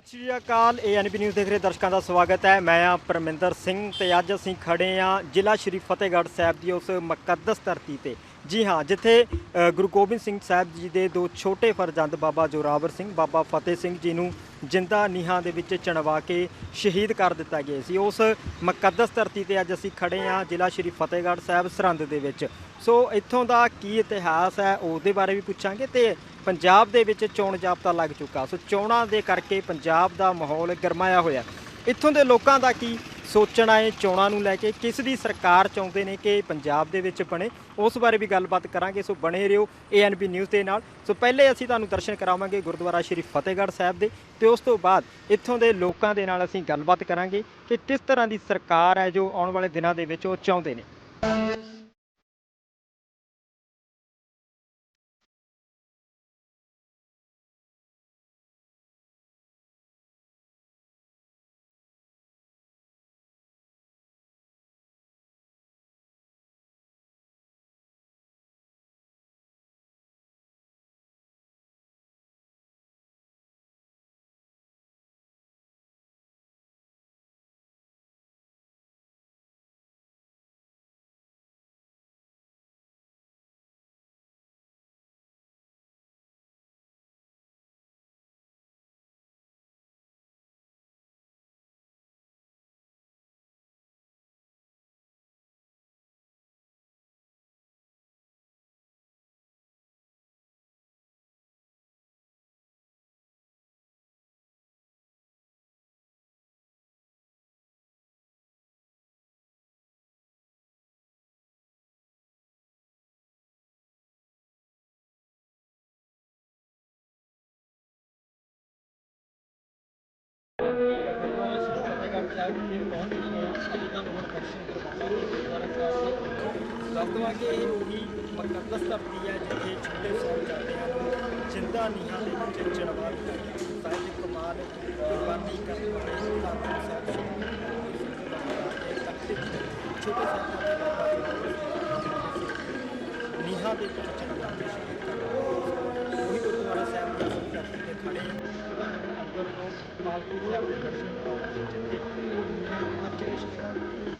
ਸਤਿ ਸ਼੍ਰੀ ਅਕਾਲ ਏਐਨਪੀ ਨਿਊਜ਼ ਦੇਖ ਰਹੇ ਦਰਸ਼ਕਾਂ ਦਾ ਸਵਾਗਤ ਹੈ। ਮੈਂ ਆ ਪਰਮਿੰਦਰ ਸਿੰਘ ਤੇ ਅੱਜ ਅਸੀਂ ਖੜੇ ਆ ਜ਼ਿਲ੍ਹਾ ਸ਼੍ਰੀ ਫਤਿਹਗੜ੍ਹ ਸਾਹਿਬ ਦੀ ਉਸ ਮੁਕੱਦਸ ਧਰਤੀ ਤੇ। ਜੀ ਹਾਂ ਜਿੱਥੇ ਅ, ਗੁਰੂ ਗੋਬਿੰਦ ਸਿੰਘ ਸਾਹਿਬ ਜੀ ਦੇ ਦੋ ਛੋਟੇ ਫਰਜ਼ੰਦ ਬਾਬਾ ਜੋਰਾਵਰ ਸਿੰਘ ਬਾਬਾ ਫਤਿਹ ਸਿੰਘ ਜੀ ਨੂੰ ਜਿੰਦਾ ਨੀਹਾਂ ਦੇ ਵਿੱਚ ਚਣਵਾ ਕੇ ਸ਼ਹੀਦ ਕਰ ਦਿੱਤਾ ਗਿਆ ਸੀ। ਉਸ ਮੁਕੱਦਸ ਧਰਤੀ ਤੇ ਅੱਜ ਅਸੀਂ ਖੜੇ ਆ ਜ਼ਿਲ੍ਹਾ ਸ਼੍ਰੀ ਫਤਿਹਗੜ੍ਹ ਸਾਹਿਬ ਸਰਹੰਦ ਦੇ ਵਿੱਚ। ਸੋ ਇੱਥੋਂ ਦਾ ਕੀ ਇਤਿਹਾਸ ਹੈ ਉਹਦੇ ਬਾਰੇ ਵੀ ਪੁੱਛਾਂਗੇ ਤੇ ਪੰਜਾਬ ਦੇ ਵਿੱਚ ਚੋਣ ਜਾਬਤਾ ਲੱਗ ਚੁੱਕਾ। ਸੋ ਚੋਣਾਂ ਦੇ ਕਰਕੇ ਪੰਜਾਬ ਦਾ ਮਾਹੌਲ ਗਰਮਾਇਆ ਹੋਇਆ। ਇੱਥੋਂ ਦੇ ਲੋਕਾਂ ਦਾ ਕੀ ਸੋਚਣਾ ਹੈ ਚੋਣਾਂ ਨੂੰ ਲੈ ਕੇ ਕਿਸ ਦੀ ਸਰਕਾਰ ਚਾਹੁੰਦੇ ਨੇ ਕਿ ਪੰਜਾਬ ਦੇ ਵਿੱਚ ਬਣੇ? ਉਸ ਬਾਰੇ ਵੀ ਗੱਲਬਾਤ ਕਰਾਂਗੇ। ਸੋ ਬਣੇ ਰਹੋ ਏਐਨਪੀ ਨਿਊਜ਼ ਦੇ ਨਾਲ। ਸੋ ਪਹਿਲੇ ਅਸੀਂ ਤੁਹਾਨੂੰ ਦਰਸ਼ਨ ਕਰਾਵਾਂਗੇ ਗੁਰਦੁਆਰਾ ਸ਼੍ਰੀ ਫਤਿਹਗੜ੍ਹ ਸਾਹਿਬ ਦੇ ਤੇ ਉਸ ਤੋਂ ਬਾਅਦ ਇੱਥੋਂ ਦੇ ਲੋਕਾਂ ਦੇ ਨਾਲ ਅਸੀਂ ਗੱਲਬਾਤ ਕਰਾਂਗੇ ਕਿ ਕਿਸ ਤਰ੍ਹਾਂ ਦੀ ਸਰਕਾਰ ਹੈ ਜੋ ਆਉਣ ਵਾਲੇ ਦਿਨਾਂ ਦੇ ਵਿੱਚ ਉਹ ਚਾਹੁੰਦੇ ਨੇ। ਲੱਗਦਾ ਕਿ ਇਹ ਉਹੀ ਮੁਕੱਦਸ ਧਰਤੀ ਹੈ ਜਿੱਥੇ ਛੋਟੇ ਸਾਹਿਬਜ਼ਾਦਿਆਂ ਨੂੰ ਜਿੰਦਾ ਨੀਹਾਂ ਦੇ ਵਿੱਚ ਚਣਵਾ ਸਾਹਿਬ ਕਮਾਲ ਕੁਰਬਾਨੀ ਕਰਨ ਵਾਲੇ ਧੰਨ ਸਾਹਿਬ ਛੋਟੇ ਸਾਹਿਬਜ਼ਾਦੇ ਨੀਹਾਂ ਦੇ ਵਿੱਚ ਚਣਵਾ ਕੇ ਸ਼ਹੀਦ ਕਰ ਦਿੱਤਾ ਗੁਰਦੁਆਰਾ ਸਾਹਿਬ ਦੀ ਖੜੇ ਹਾਂ ਅੰਦਰ ਤੋਂ ਪਾਲਕੀ ਸਾਹਿਬ ਦੇ ਦਰਸ਼ਨ ਕਰਾਉਣ ਜਿੱਥੇ ਅੱਜ ਇਸ ਤਰ੍ਹਾਂ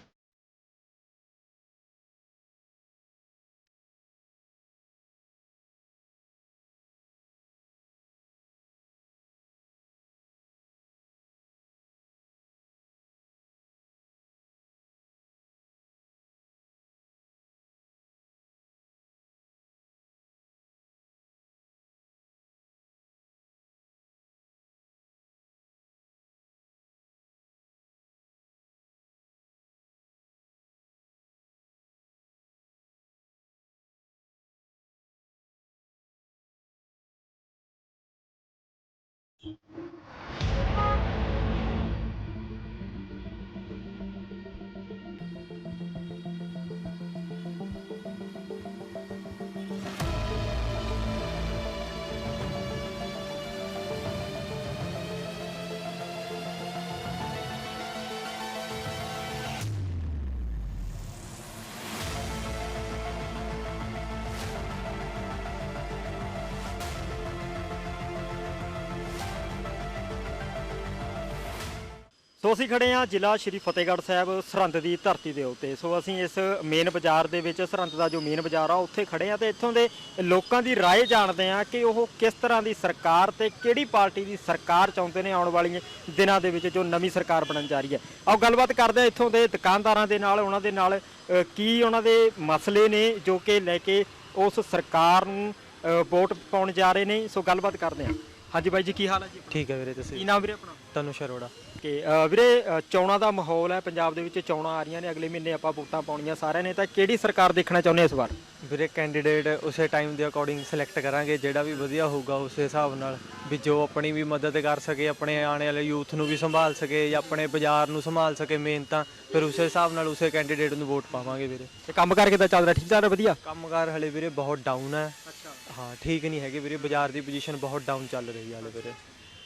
ਸੋ ਅਸੀਂ ਖੜੇ ਹਾਂ ਜ਼ਿਲ੍ਹਾ ਸ਼੍ਰੀ ਫਤਿਹਗੜ੍ਹ ਸਾਹਿਬ ਸਰਹੰਦ ਦੀ ਧਰਤੀ ਦੇ ਉੱਤੇ ਸੋ ਅਸੀਂ ਇਸ ਮੇਨ ਬਾਜ਼ਾਰ ਦੇ ਵਿੱਚ ਸਰਹੰਦ ਦਾ ਜੋ ਮੇਨ ਬਾਜ਼ਾਰ ਆ ਉੱਥੇ ਖੜੇ ਹਾਂ ਤੇ ਇੱਥੋਂ ਦੇ ਲੋਕਾਂ ਦੀ رائے ਜਾਣਦੇ ਹਾਂ ਕਿ ਉਹ ਕਿਸ ਤਰ੍ਹਾਂ ਦੀ ਸਰਕਾਰ ਤੇ ਕਿਹੜੀ ਪਾਰਟੀ ਦੀ ਸਰਕਾਰ ਚਾਹੁੰਦੇ ਨੇ ਆਉਣ ਵਾਲੀਆਂ ਦਿਨਾਂ ਦੇ ਵਿੱਚ ਜੋ ਨਵੀਂ ਸਰਕਾਰ ਬਣਨ ਜਾ ਰਹੀ ਹੈ ਆਓ ਗੱਲਬਾਤ ਕਰਦੇ ਹਾਂ ਇੱਥੋਂ ਦੇ ਦੁਕਾਨਦਾਰਾਂ ਦੇ ਨਾਲ ਉਹਨਾਂ ਦੇ ਨਾਲ ਅ, ਕੀ ਉਹਨਾਂ ਦੇ ਮਸਲੇ ਨੇ ਜੋ ਕਿ ਲੈ ਕੇ ਉਸ ਸਰਕਾਰ ਨੂੰ ਅ, ਵੋਟ ਪਾਉਣ ਜਾ ਰਹੇ ਨੇ ਸੋ ਗੱਲਬਾਤ ਕਰਦੇ ਹਾਂ ਹਾਂਜੀ ਬਾਈ ਜੀ ਕੀ ਹਾਲ ਹੈ ਜੀ ਠੀਕ ਹੈ ਵੀਰੇ ਕੀ ਤੁਸੀਂ ਨਾਮ ਵੀਰੇ ਆਪਣਾ ਤਨੁਸ਼ ਅਰੋੜਾ ਕਿ ਵੀਰੇ ਅ, ਚੋਣਾਂ ਦਾ ਮਾਹੌਲ ਹੈ ਪੰਜਾਬ ਦੇ ਵਿੱਚ ਚੋਣਾਂ ਆ ਰਹੀਆਂ ਨੇ ਅਗਲੇ ਮਹੀਨੇ ਆਪਾਂ ਵੋਟਾਂ ਪਾਉਣੀਆਂ ਸਾਰਿਆਂ ਨੇ ਤਾਂ ਕਿਹੜੀ ਸਰਕਾਰ ਦੇਖਣਾ ਚਾਹੁੰਦੇ ਇਸ ਵਾਰ? ਵੀਰੇ ਕੈਂਡੀਡੇਟ ਉਸੇ ਟਾਈਮ ਦੇ ਅਕੋਰਡਿੰਗ ਸਿਲੈਕਟ ਕਰਾਂਗੇ ਜਿਹੜਾ ਵੀ ਵਧੀਆ ਹੋਊਗਾ ਉਸੇ ਹਿਸਾਬ ਨਾਲ ਵੀ ਜੋ ਆਪਣੀ ਵੀ ਮਦਦ ਕਰ ਸਕੇ ਆਪਣੇ ਆਉਣ ਵਾਲੇ ਯੂਥ ਨੂੰ ਵੀ ਸੰਭਾਲ ਸਕੇ ਜਾਂ ਆਪਣੇ ਬਾਜ਼ਾਰ ਨੂੰ ਸੰਭਾਲ ਸਕੇ ਮੇਨ ਤਾਂ ਫਿਰ ਉਸੇ ਹਿਸਾਬ ਨਾਲ ਉਸੇ ਕੈਂਡੀਡੇਟ ਨੂੰ ਵੋਟ ਪਾਵਾਂਗੇ ਵੀਰੇ। ਤੇ ਕੰਮ ਕਰਕੇ ਤਾਂ ਚੱਲ ਰਿਹਾ? ਠੀਕ ਚੱਲ ਰਿਹਾ ਵਧੀਆ? ਕੰਮਕਾਰ ਹਲੇ ਵੀਰੇ ਬਹੁਤ ਡਾਊਨ ਹੈ। ਅੱਛਾ। ਹਾਂ ਠੀਕ ਨਹੀਂ ਹੈਗੇ ਵੀਰੇ ਬਾਜ਼ਾਰ ਦੀ ਪੋਜੀਸ਼ਨ ਬਹੁਤ ਡਾਊਨ ਚੱਲ ਰਹੀ ਹੈ ਹਲੇ ਵੀਰੇ।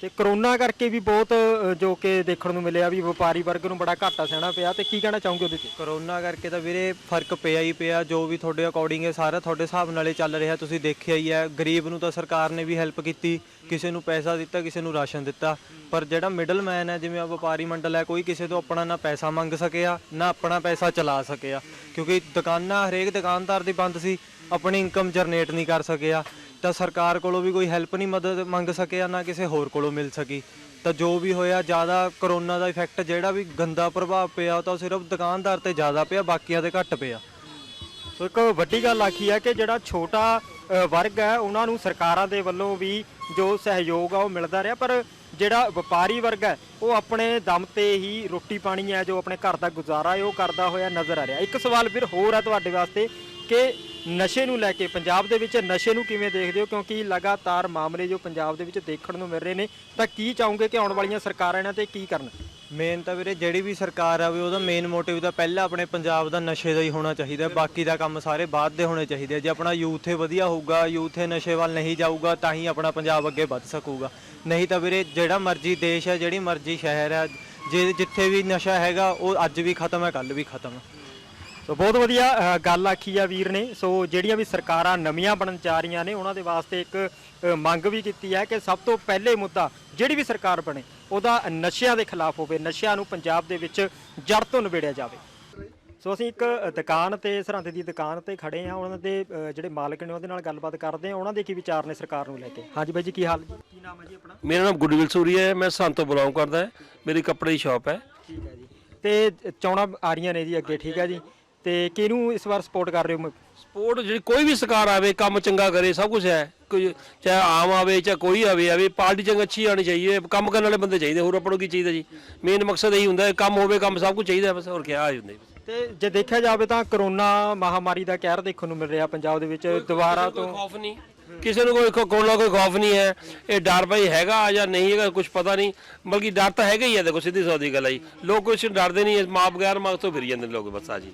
ਤੇ ਕਰੋਨਾ ਕਰਕੇ ਵੀ ਬਹੁਤ ਅ, ਜੋ ਕਿ ਦੇਖਣ ਨੂੰ ਮਿਲਿਆ ਵੀ ਵਪਾਰੀ ਵਰਗ ਨੂੰ ਬੜਾ ਘਾਟਾ ਸਹਿਣਾ ਪਿਆ ਤੇ ਕੀ ਕਹਿਣਾ ਚਾਹੋਗੇ ਉਹਦੇ ਤੇ? ਕਰੋਨਾ ਕਰਕੇ ਤਾਂ ਵੀਰੇ ਫ਼ਰਕ ਪਿਆ ਹੀ ਪਿਆ ਜੋ ਵੀ ਤੁਹਾਡੇ ਅਕੋਰਡਿੰਗ ਹੈ ਸਾਰਾ ਤੁਹਾਡੇ ਹਿਸਾਬ ਨਾਲ ਹੀ ਚੱਲ ਰਿਹਾ ਤੁਸੀਂ ਦੇਖਿਆ ਹੀ ਹੈ ਗਰੀਬ ਨੂੰ ਤਾਂ ਸਰਕਾਰ ਨੇ ਵੀ ਹੈਲਪ ਕੀਤੀ ਕਿਸੇ ਨੂੰ ਪੈਸਾ ਦਿੱਤਾ ਕਿਸੇ ਨੂੰ ਰਾਸ਼ਨ ਦਿੱਤਾ ਪਰ ਜਿਹੜਾ ਮਿਡਲਮੈਨ ਹੈ ਜਿਵੇਂ ਆ ਵਪਾਰੀ ਮੰਡਲ ਹੈ ਕੋਈ ਕਿਸੇ ਤੋਂ ਆਪਣਾ ਨਾ ਪੈਸਾ ਮੰਗ ਸਕਿਆ ਨਾ ਆਪਣਾ ਪੈਸਾ ਚਲਾ ਸਕਿਆ ਕਿਉਂਕਿ ਦੁਕਾਨਾਂ ਹਰੇਕ ਦੁਕਾਨਦਾਰ ਦੀ ਬੰਦ ਸੀ ਆਪਣੀ ਇਨਕਮ ਜਨਰੇਟ ਨਹੀਂ ਕਰ ਸਕਿਆ ਤਾਂ ਸਰਕਾਰ ਕੋਲੋਂ ਵੀ ਕੋਈ ਹੈਲਪ ਨਹੀਂ ਮਦਦ ਮੰਗ ਸਕਿਆ ਨਾ ਕਿਸੇ ਹੋਰ ਕੋਲੋਂ ਮਿਲ ਸਕੀ। ਤਾਂ ਜੋ ਵੀ ਹੋਇਆ, ਜ਼ਿਆਦਾ ਕਰੋਨਾ ਦਾ ਇਫੈਕਟ ਜਿਹੜਾ ਵੀ ਗੰਦਾ ਪ੍ਰਭਾਵ ਪਿਆ, ਉਹ ਤਾਂ ਸਿਰਫ ਦੁਕਾਨਦਾਰ ਤੇ ਜ਼ਿਆਦਾ ਪਿਆ, ਬਾਕੀਆਂ ਤੇ ਘੱਟ ਪਿਆ। ਸੋ ਇੱਕ ਵੱਡੀ ਗੱਲ ਆਖੀ ਹੈ ਕਿ ਜਿਹੜਾ ਛੋਟਾ ਵਰਗ ਹੈ, ਉਹਨਾਂ ਨੂੰ ਸਰਕਾਰਾਂ ਦੇ ਵੱਲੋਂ ਵੀ ਜੋ ਸਹਿਯੋਗ ਆ, ਉਹ ਮਿਲਦਾ ਰਿਹਾ। ਪਰ ਜਿਹੜਾ ਵਪਾਰੀ ਵਰਗ ਹੈ, ਉਹ ਆਪਣੇ ਦਮ ਤੇ ਹੀ ਰੋਟੀ ਪਾਣੀ ਹੈ, ਜੋ ਆਪਣੇ ਘਰ ਦਾ ਗੁਜ਼ਾਰਾ ਹੈ, ਉਹ ਕਰਦਾ ਹੋਇਆ ਨਜ਼ਰ ਆ ਰਿਹਾ। ਇੱਕ ਸਵਾਲ ਫਿਰ ਹੋਰ ਹੈ ਤੁਹਾਡੇ ਵਾਸਤੇ ਕਿ ਨਸ਼ੇ ਨੂੰ ਲੈ ਕੇ, ਪੰਜਾਬ ਦੇ ਵਿੱਚ ਨਸ਼ੇ ਨੂੰ ਕਿਵੇਂ ਦੇਖਦੇ ਹੋ? ਕਿਉਂਕਿ ਲਗਾਤਾਰ ਮਾਮਲੇ ਜੋ ਪੰਜਾਬ ਦੇ ਵਿੱਚ ਦੇਖਣ ਨੂੰ ਮਿਲ ਰਹੇ ਨੇ, ਤਾਂ ਕੀ ਚਾਹੋਗੇ ਕਿ ਆਉਣ ਵਾਲੀਆਂ ਸਰਕਾਰਾਂ ਇਹਨਾਂ ਤੇ ਕੀ ਕਰਨ? ਮੇਨ ਤਾਂ ਵੀਰੇ ਜਿਹੜੀ ਵੀ ਸਰਕਾਰ ਆਵੇ, ਉਹਦਾ ਮੇਨ ਮੋਟਿਵ ਤਾਂ ਪਹਿਲਾਂ ਆਪਣੇ ਪੰਜਾਬ ਦਾ ਨਸ਼ੇ ਦਾ ਹੀ ਹੋਣਾ ਚਾਹੀਦਾ, ਬਾਕੀ ਦਾ ਕੰਮ ਸਾਰੇ ਬਾਅਦ ਦੇ ਹੋਣੇ ਚਾਹੀਦੇ ਆ। ਜੇ ਆਪਣਾ ਯੂਥ ਹੀ ਵਧੀਆ ਹੋਊਗਾ ਯੂਥ ਹੀ ਨਸ਼ੇ ਵੱਲ ਨਹੀਂ ਜਾਊਗਾ, ਤਾਂ ਹੀ ਆਪਣਾ ਪੰਜਾਬ ਅੱਗੇ ਵੱਧ ਸਕੂਗਾ। ਨਹੀਂ ਤਾਂ ਵੀਰੇ ਜਿਹੜਾ ਮਰਜ਼ੀ ਦੇਸ਼ ਹੈ ਜਿਹੜੀ ਮਰਜ਼ੀ ਸ਼ਹਿਰ ਹੈ ਜੇ ਜਿੱਥੇ ਵੀ ਨਸ਼ਾ ਹੈਗਾ, ਉਹ ਅੱਜ ਵੀ ਖਤਮ ਹੈ ਕੱਲ ਵੀ ਖਤਮ ਹੈ ਸੋ ਬਹੁਤ ਵਧੀਆ ਅ, ਗੱਲ ਆਖੀ ਆ ਵੀਰ ਨੇ। ਸੋ ਜਿਹੜੀਆਂ ਵੀ ਸਰਕਾਰਾਂ ਨਵੀਆਂ ਬਣਨ ਜਾ ਰਹੀਆਂ ਨੇ ਉਹਨਾਂ ਦੇ ਵਾਸਤੇ ਇੱਕ ਅ, ਮੰਗ ਵੀ ਕੀਤੀ ਹੈ ਕਿ ਸਭ ਤੋਂ ਪਹਿਲੇ ਮੁੱਦਾ ਜਿਹੜੀ ਵੀ ਸਰਕਾਰ ਬਣੇ ਉਹਦਾ ਨਸ਼ਿਆਂ ਦੇ ਖਿਲਾਫ ਹੋਵੇ ਨਸ਼ਿਆਂ ਨੂੰ ਪੰਜਾਬ ਦੇ ਵਿੱਚ ਜੜ ਤੋਂ ਨਿਬੇੜਿਆ ਜਾਵੇ। ਸੋ ਅਸੀਂ ਇੱਕ ਅ, ਦੁਕਾਨ ਤੇ ਸਰਹੰਦ ਦੀ ਦੁਕਾਨ ਤੇ ਖੜੇ ਆ ਉਹਨਾਂ ਦੇ ਅ, ਜਿਹੜੇ ਮਾਲਕ ਨੇ ਉਹਦੇ ਨਾਲ ਗੱਲਬਾਤ ਕਰਦੇ ਆ ਉਹਨਾਂ ਦੇ ਕੀ ਵਿਚਾਰ ਨੇ ਸਰਕਾਰ ਨੂੰ ਲੈ ਕੇ? ਹਾਂਜੀ ਬਾਈ ਜੀ ਕੀ ਹਾਲ? ਜੀ ਕੀ ਨਾਮ ਹੈ ਜੀ ਆਪਣਾ? ਮੇਰਾ ਨਾਮ ਗੁੱਡਵਿਲ ਸੂਰੀ ਹੈ। ਮੈਂ ਸੰਤ ਤੋਂ ਬਿਲੋਂਗ ਕਰਦਾ ਹੈ। ਮੇਰੀ ਕੱਪੜੇ ਦੀ ਸ਼ਾਪ ਹੈ। ਠੀਕ ਹੈ ਜੀ। ਤੇ ਚੌਣਾ ਆ ਰਹੀਆਂ ਨੇ ਜੀ ਅੱਗੇ ਠੀਕ ਹੈ ਜੀ। ਤੇ ਕਿਹਨੂੰ ਇਸ ਵਾਰ ਸਪੋਰਟ ਕਰ ਰਹੇ ਹੋ ਸਪੋਰਟ ਜਿਹੜੀ ਕੋਈ ਵੀ ਸਰਕਾਰ ਆਵੇ ਕੰਮ ਚੰਗਾ ਕਰੇ ਸਭ ਕੁਝ ਹੈ। ਕੋਈ ਚਾਹੇ ਆਮ ਆਵੇ ਚਾਹੇ ਕੋਈ ਆਵੇ ਆਵੇ ਪਾਰਟੀ ਚੰਗ ਅੱਛੀ ਆਣੀ ਚਾਹੀਏ ਕੰਮ ਕਰਨ ਵਾਲੇ ਬੰਦੇ ਚਾਹੀਦੇ ਹੋਰ ਆਪਾਂ ਨੂੰ ਕੀ ਚਾਹੀਦਾ ਜੀ? ਮੇਨ ਮਕਸਦ ਇਹੀ ਹੁੰਦਾ ਹੈ ਕੰਮ ਹੋਵੇ ਕੰਮ ਸਭ ਕੁਝ ਚਾਹੀਦਾ ਬਸ ਹੋਰ ਕੀ ਆ ਹੁੰਦਾ ਜੀ। ਤੇ ਜੇ ਦੇਖਿਆ ਜਾਵੇ ਤਾਂ ਕਰੋਨਾ ਮਹਾਮਾਰੀ ਦਾ ਕਹਿਰ ਦੇਖਣ ਨੂੰ ਮਿਲ ਰਿਹਾ ਪੰਜਾਬ ਦੇ ਵਿੱਚ। ਦੁਬਾਰਾ ਕੋਈ ਤੋਂ ਖੌਫ ਨਹੀਂ। ਕਿਸੇ ਨੂੰ ਕੋਈ ਖੋ- ਕੋਲੋਂ ਕੋਈ ਖੌਫ ਨਹੀਂ ਹੈ। ਇਹ ਡਰ ਭਾਈ ਹੈਗਾ ਜਾਂ ਨਹੀਂ ਹੈਗਾ ਕੁਝ ਪਤਾ ਨਹੀਂ। ਬਲਕਿ ਡਰ ਤਾਂ ਹੈਗਾ ਹੀ ਹੈ ਦੇਖੋ ਸਿੱਧੀ ਸੌਦੀ ਗੱਲ ਆਈ ਲੋਕ ਕੁਝ ਡਰਦੇ ਨਹੀਂ ਮਾਂ ਬਗੈਰ ਮਾਂ ਤੋਂ ਫਿਰ ਜਾਂਦੇ ਨੇ ਲੋਕ ਬਸ ਆ ਜੀ।